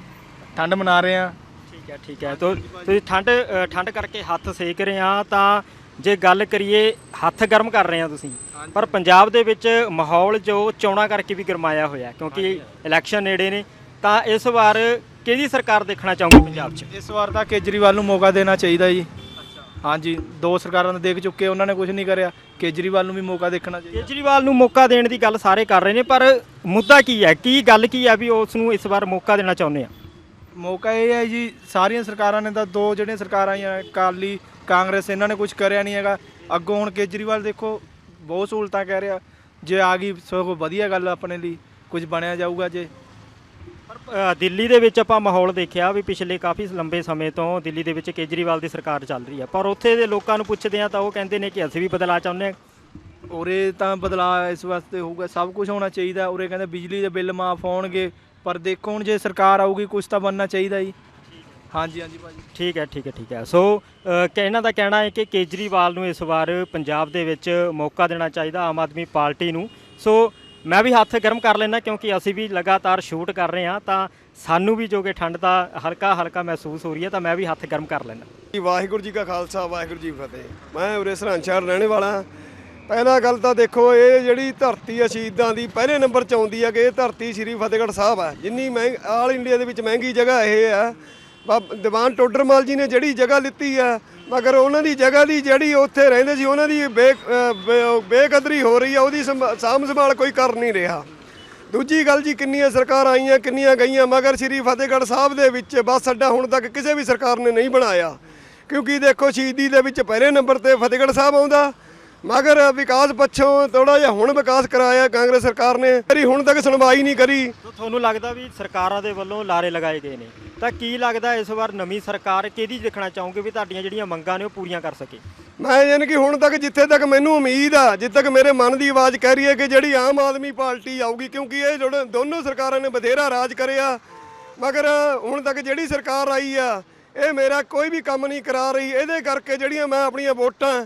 ਠੰਡ ਮਨਾ ਰਹੇ ਆ। ਠੀਕ ਹੈ ਠੀਕ ਹੈ। ਤੋ ਤੁਸੀਂ ਠੰਡ ਠੰਡ ਕਰਕੇ ਹੱਥ ਸੇਕ ਰਹੇ ਆ ਤਾਂ ਜੇ ਗੱਲ ਕਰੀਏ ਹੱਥ ਗਰਮ ਕਰ ਰਹੇ ਆ ਤੁਸੀਂ ਪਰ ਪੰਜਾਬ ਦੇ ਵਿੱਚ ਮਾਹੌਲ ਜੋ ਚੋਣਾਂ ਕਰਕੇ ਵੀ ਗਰਮਾਇਆ ਹੋਇਆ ਕਿਉਂਕਿ ਇਲੈਕਸ਼ਨ ਨੇੜੇ ਨੇ ਤਾਂ ਇਸ ਵਾਰ ਕਿਹਦੀ ਸਰਕਾਰ ਦੇਖਣਾ ਚਾਹੋਗੇ ਪੰਜਾਬ 'ਚ? ਇਸ ਵਾਰ ਤਾਂ ਕੇਜਰੀਵਾਲ ਨੂੰ ਮੌਕਾ ਦੇਣਾ ਚਾਹੀਦਾ ਜੀ। ਹਾਂਜੀ ਦੋ ਸਰਕਾਰਾਂ ਨੇ ਦੇਖ ਚੁੱਕੇ ਉਹਨਾਂ ਨੇ ਕੁਝ ਨਹੀਂ ਕਰਿਆ। ਕੇਜਰੀਵਾਲ ਨੂੰ ਵੀ ਮੌਕਾ ਦੇਖਣਾ ਚਾਹੀਦਾ। ਕੇਜਰੀਵਾਲ ਨੂੰ ਮੌਕਾ ਦੇਣ ਦੀ ਗੱਲ ਸਾਰੇ ਕਰ ਰਹੇ ਨੇ ਪਰ ਮੁੱਦਾ ਕੀ ਹੈ? ਕੀ ਗੱਲ ਕੀ ਹੈ ਵੀ ਉਸ ਨੂੰ ਇਸ ਵਾਰ ਮੌਕਾ ਦੇਣਾ ਚਾਹੁੰਦੇ ਆ? ਮੌਕਾ ਇਹ ਹੈ ਜੀ ਸਾਰੀਆਂ ਸਰਕਾਰਾਂ ਨੇ ਤਾਂ ਦੋ ਜਿਹੜੀਆਂ ਸਰਕਾਰਾਂ ਆਈਆਂ ਕਾਲੀ ਕਾਂਗਰਸ ਇਹਨਾਂ ਨੇ ਕੁਝ ਕਰਿਆ ਨਹੀਂ ਹੈਗਾ। ਅੱਗੋਂ ਹੁਣ ਕੇਜਰੀਵਾਲ ਦੇਖੋ ਬਹੁਤ ਸਹੂਲਤਾਂ ਕਹਿ ਰਿਹਾ। ਜੇ ਆ ਗਈ ਸਗੋਂ ਵਧੀਆ ਗੱਲ ਆਪਣੇ ਲਈ ਕੁਝ ਬਣਿਆ ਜਾਊਗਾ ਜੇ। ਪਰ ਦਿੱਲੀ ਦੇ ਵਿੱਚ ਆਪਾਂ ਮਾਹੌਲ ਦੇਖਿਆ ਵੀ ਪਿਛਲੇ ਕਾਫੀ ਲੰਬੇ ਸਮੇਂ ਤੋਂ ਦਿੱਲੀ ਦੇ ਵਿੱਚ ਕੇਜਰੀਵਾਲ ਦੀ ਸਰਕਾਰ ਚੱਲ ਰਹੀ ਹੈ ਪਰ ਉੱਥੇ ਦੇ ਲੋਕਾਂ ਨੂੰ ਪੁੱਛਦੇ ਆ ਤਾਂ ਉਹ ਕਹਿੰਦੇ ਨੇ ਕਿ ਅਸੀਂ ਵੀ ਬਦਲਾਅ ਚਾਹੁੰਦੇ ਹਾਂ। ਉਰੇ ਤਾਂ ਬਦਲਾਅ ਇਸ ਵਾਸਤੇ ਹੋਊਗਾ ਸਭ ਕੁਝ ਹੋਣਾ ਚਾਹੀਦਾ। ਉਰੇ ਕਹਿੰਦੇ ਬਿਜਲੀ ਦੇ ਬਿੱਲ ਮਾਫ ਹੋਣਗੇ। ਪਰ ਦੇਖੋ ਹੁਣ ਜੇ ਸਰਕਾਰ ਆਊਗੀ ਕੁਝ ਤਾਂ ਬਣਨਾ ਚਾਹੀਦਾ ਜੀ। ਹਾਂਜੀ ਹਾਂਜੀ ਭਾਜੀ। ਠੀਕ ਹੈ ਠੀਕ ਹੈ ਠੀਕ ਹੈ। ਸੋ ਅ, ਇਹਨਾਂ ਦਾ ਕਹਿਣਾ ਹੈ ਕਿ ਕੇਜਰੀਵਾਲ ਨੂੰ ਇਸ ਵਾਰ ਪੰਜਾਬ ਦੇ ਵਿੱਚ ਮੌਕਾ ਦੇਣਾ ਚਾਹੀਦਾ ਆਮ ਆਦਮੀ ਪਾਰਟੀ ਨੂੰ। ਸੋ ਮੈਂ ਵੀ ਹੱਥ ਗਰਮ ਕਰ ਲੈਣਾ ਕਿਉਂਕਿ ਅਸੀਂ ਵੀ ਲਗਾਤਾਰ ਸ਼ੂਟ ਕਰ ਰਹੇ ਹਾਂ ਤਾਂ ਸਾਨੂੰ ਵੀ ਜੋ ਕਿ ਠੰਡ ਦਾ ਹਲਕਾ ਹਲਕਾ ਮਹਿਸੂਸ ਹੋ ਰਹੀ ਹੈ ਤਾਂ ਮੈਂ ਵੀ ਹੱਥ ਗਰਮ ਕਰ ਲੈਣਾ ਜੀ, ਵਾਹਿਗੁਰੂ ਜੀ ਕਾ ਖਾਲਸਾ ਵਾਹਿਗੁਰੂ ਜੀ ਕੀ ਫਤਿਹ। ਮੈਂ ਉਰੇ ਸਰਹੰਦ ਸ਼ਹਿਰ ਰਹਿਣੇ ਵਾਲਾ ਹਾਂ। ਪਹਿਲਾ ਗੱਲ ਤਾਂ ਦੇਖੋ ਇਹ ਜਿਹੜੀ ਧਰਤੀ ਆ ਸ਼ਹੀਦਾਂ ਦੀ ਪਹਿਲੇ ਨੰਬਰ 'ਚ ਆਉਂਦੀ ਹੈ ਕਿ ਇਹ ਧਰਤੀ ਸ੍ਰੀ ਫਤਿਹਗੜ੍ਹ ਸਾਹਿਬ ਹੈ ਜਿੰਨੀ ਮਹਿੰਗ ਆਲ ਇੰਡੀਆ ਦੇ ਵਿੱਚ ਮਹਿੰਗੀ ਜਗ੍ਹਾ ਇਹ ਹੈ ਬਾਬ- ਦੀਵਾਨ ਟੋਡਰਮਾਲ ਜੀ ਨੇ ਜਿਹੜੀ ਜਗ੍ਹਾ ਲਿੱਤੀ ਆ, ਮਗਰ ਉਹਨਾਂ ਦੀ ਜਗ੍ਹਾ ਦੀ ਜਿਹੜੀ ਉੱਥੇ ਰਹਿੰਦੇ ਸੀ, ਉਹਨਾਂ ਦੀ ਬੇ ਬੇ- ਬੇਕਦਰੀ ਹੋ ਰਹੀ ਆ, ਉਹਦੀ ਸੰਭ- ਸਾਂਭ ਸੰਭਾਲ ਕੋਈ ਕਰ ਨਹੀਂ ਰਿਹਾ। ਦੂਜੀ ਗੱਲ ਜੀ, ਕਿੰਨੀਆਂ ਸਰਕਾਰਾਂ ਆਈਆਂ, ਕਿੰਨੀਆਂ ਗਈਆਂ, ਮਗਰ ਸ੍ਰੀ ਫਤਿਹਗੜ੍ਹ ਸਾਹਿਬ ਦੇ ਵਿੱਚ ਬੱਸ ਅੱਡਾ ਹੁਣ ਤੱਕ ਕਿਸੇ ਵੀ ਸਰਕਾਰ ਨੇ ਨਹੀਂ ਬਣਾਇਆ। ਕਿਉਂਕਿ ਦੇਖੋ, ਸ਼ਹੀਦੀ ਦੇ ਵਿੱਚ ਪਹਿਲੇ ਨੰਬਰ ਤੇ ਫਤਿਹਗੜ੍ਹ ਸਾਹਿਬ ਆਉਂਦਾ ਮਗਰ ਵਿਕਾਸ ਪੱਛੋਂ ਥੋੜਾ ਜਿਹਾ ਹੁਣ ਵਿਕਾਸ ਕਰਾਇਆ ਕਾਂਗਰਸ ਸਰਕਾਰ ਨੇ। ਮੇਰੀ ਹੁਣ ਤੱਕ ਸੁਣਵਾਈ ਨਹੀਂ ਕਰੀ। ਤੁਹਾਨੂੰ ਲੱਗਦਾ ਵੀ ਸਰਕਾਰਾਂ ਦੇ ਵੱਲੋਂ ਲਾਰੇ ਲਗਾਏ ਗਏ ਨੇ। ਤਾਂ ਕੀ ਲੱਗਦਾ ਇਸ ਵਾਰ ਨਵੀਂ ਸਰਕਾਰ ਕਿਹਦੀ ਦੇਖਣਾ ਚਾਹੋਗੇ ਵੀ ਤੁਹਾਡੀਆਂ ਜਿਹੜੀਆਂ ਮੰਗਾਂ ਨੇ ਉਹ ਪੂਰੀਆਂ ਕਰ ਸਕੇ? ਮੈਂ ਯਾਨੀ ਕਿ ਹੁਣ ਤੱਕ ਜਿੱਥੇ ਤੱਕ ਮੈਨੂੰ ਉਮੀਦ ਆ ਜਿੱਥੇ ਤੱਕ ਮੇਰੇ ਮਨ ਦੀ ਆਵਾਜ਼ ਕਹਿ ਰਹੀ ਹੈ ਕਿ ਜਿਹੜੀ ਆਮ ਆਦਮੀ ਪਾਰਟੀ ਆਊਗੀ ਕਿਉਂਕਿ ਇਹ ਜਿਹੜੇ ਦੋਨੋਂ ਸਰਕਾਰਾਂ ਨੇ ਬਥੇਰਾ ਰਾਜ ਕਰਿਆ। ਮਗਰ ਹੁਣ ਤੱਕ ਜਿਹੜੀ ਸਰਕਾਰ ਆਈ ਆ ਇਹ ਮੇਰਾ ਕੋਈ ਵੀ ਕੰਮ ਨਹੀਂ ਕਰਾ ਰਹੀ। ਇਹਦੇ ਕਰਕੇ ਜਿਹੜੀਆਂ ਮੈਂ ਆਪਣੀਆਂ ਵੋਟਾਂ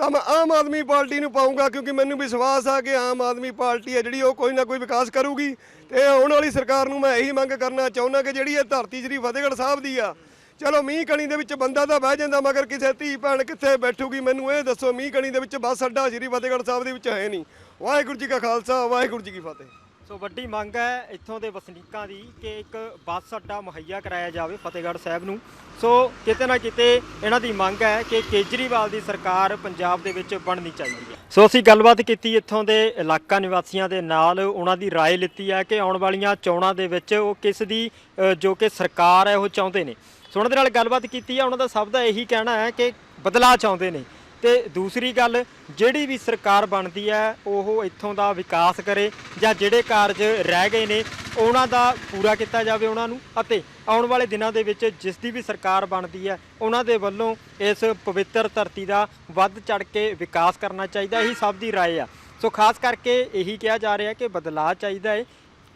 ਤਾਂ ਮੈਂ ਆਮ ਆਦਮੀ ਪਾਰਟੀ ਨੂੰ ਪਾਉਂਗਾ ਕਿਉਂਕਿ ਮੈਨੂੰ ਵਿਸ਼ਵਾਸ ਆ ਕਿ ਆਮ ਆਦਮੀ ਪਾਰਟੀ ਹੈ ਜਿਹੜੀ ਉਹ ਕੋਈ ਨਾ ਕੋਈ ਵਿਕਾਸ ਕਰੂਗੀ। ਤੇ ਆਉਣ ਵਾਲੀ ਸਰਕਾਰ ਨੂੰ ਮੈਂ ਇਹੀ ਮੰਗ ਕਰਨਾ ਚਾਹੁੰਦਾ ਕਿ ਜਿਹੜੀ ਇਹ ਧਰਤੀ ਸ੍ਰੀ ਫਤਿਹਗੜ੍ਹ ਸਾਹਿਬ ਦੀ ਆ, ਚਲੋ ਮੀਂਹ ਕਣੀ ਦੇ ਵਿੱਚ ਬੰਦਾ ਤਾਂ ਬਹਿ ਜਾਂਦਾ ਮਗਰ ਕਿਸੇ ਧੀ ਭੈਣ ਕਿੱਥੇ ਬੈਠੂਗੀ, ਮੈਨੂੰ ਇਹ ਦੱਸੋ ਮੀਂਹ ਕਣੀ ਦੇ ਵਿੱਚ ਬੱਸ ਅੱਡਾ ਸ੍ਰੀ ਫਤਿਹਗੜ੍ਹ ਸਾਹਿਬ ਦੇ ਵਿੱਚ ਹੈ ਨਹੀਂ। ਵਾਹਿਗੁਰੂ ਜੀ ਕਾ ਖਾਲਸਾ ਵਾਹਿਗੁਰੂ ਜੀ ਕੀ ਫਤਿਹ ਸੋ ਵੱਡੀ ਮੰਗ ਹੈ ਇੱਥੋਂ ਦੇ ਵਸਨੀਕਾਂ ਦੀ ਕਿ ਇੱਕ ਬੱਸ ਅੱਡਾ ਮੁਹੱਈਆ ਕਰਾਇਆ ਜਾਵੇ ਫਤਿਹਗੜ੍ਹ ਸਾਹਿਬ ਨੂੰ ਸੋ ਕਿਤੇ ਨਾ ਕਿਤੇ ਇਹਨਾਂ ਦੀ ਮੰਗ ਹੈ ਕਿ ਕੇਜਰੀਵਾਲ ਦੀ ਸਰਕਾਰ ਪੰਜਾਬ ਦੇ ਵਿੱਚ ਬਣਨੀ ਚਾਹੀਦੀ ਹੈ ਸੋ ਅਸੀਂ ਗੱਲਬਾਤ ਕੀਤੀ ਇੱਥੋਂ ਦੇ ਇਲਾਕਾ ਨਿਵਾਸੀਆਂ ਦੇ ਨਾਲ ਉਹਨਾਂ ਦੀ رائے ਲਿੱਤੀ ਹੈ ਕਿ ਆਉਣ ਵਾਲੀਆਂ ਚੋਣਾਂ ਦੇ ਵਿੱਚ ਉਹ ਕਿਸ ਦੀ ਅ, ਜੋ ਕਿ ਸਰਕਾਰ ਹੈ ਉਹ ਚਾਹੁੰਦੇ ਨੇ ਸੋ ਉਹਨਾਂ ਦੇ ਨਾਲ ਗੱਲਬਾਤ ਕੀਤੀ ਹੈ ਉਹਨਾਂ ਦਾ ਸਭ ਦਾ ਇਹੀ ਕਹਿਣਾ ਹੈ ਕਿ ਬਦਲਾਅ ਚਾਹੁੰਦੇ ਨੇ ਤੇ ਦੂਸਰੀ ਗੱਲ ਜਿਹੜੀ ਵੀ ਸਰਕਾਰ ਬਣਦੀ ਹੈ ਉਹ ਇੱਥੋਂ ਦਾ ਵਿਕਾਸ ਕਰੇ ਜਾਂ ਜਿਹੜੇ ਕਾਰਜ ਰਹਿ ਗਏ ਨੇ ਉਹਨਾਂ ਦਾ ਪੂਰਾ ਕੀਤਾ ਜਾਵੇ ਉਹਨਾਂ ਨੂੰ ਅਤੇ ਆਉਣ ਵਾਲੇ ਦਿਨਾਂ ਦੇ ਵਿੱਚ ਜਿਸ ਦੀ ਵੀ ਸਰਕਾਰ ਬਣਦੀ ਹੈ ਉਹਨਾਂ ਦੇ ਵੱਲੋਂ ਇਸ ਪਵਿੱਤਰ ਧਰਤੀ ਦਾ ਵੱਧ ਚੜ ਕੇ ਵਿਕਾਸ ਕਰਨਾ ਚਾਹੀਦਾ ਇਹੀ ਸਭ ਦੀ رائے ਆ ਸੋ ਖਾਸ ਕਰਕੇ ਇਹੀ ਕਿਹਾ ਜਾ ਰਿਹਾ ਕਿ ਬਦਲਾਅ ਚਾਹੀਦਾ ਹੈ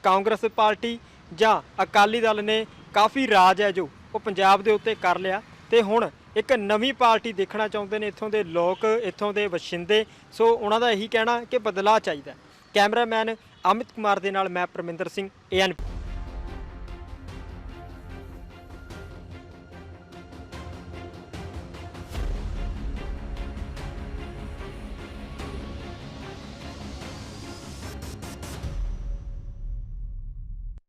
ਕਾਂਗਰਸ ਪਾਰਟੀ ਜਾਂ ਅਕਾਲੀ ਦਲ ਨੇ ਕਾਫੀ ਰਾਜ ਹੈ ਜੋ ਉਹ ਪੰਜਾਬ ਦੇ ਉੱਤੇ ਕਰ ਲਿਆ ਤੇ ਹੁਣ ਇੱਕ ਨਵੀਂ ਪਾਰਟੀ ਦੇਖਣਾ ਚਾਹੁੰਦੇ ਨੇ ਇੱਥੋਂ ਦੇ ਲੋਕ, ਇੱਥੋਂ ਦੇ ਵਸਿੰਦੇ। ਸੋ ਉਹਨਾਂ ਦਾ ਇਹੀ ਕਹਿਣਾ ਕਿ ਬਦਲਾਅ ਚਾਹੀਦਾ ਕੈਮਰਾਮੈਨ ਅਮਿਤ ਕੁਮਾਰ ਦੇ ਨਾਲ ਮੈਂ ਪਰਮਿੰਦਰ ਸਿੰਘ ਏਐਨ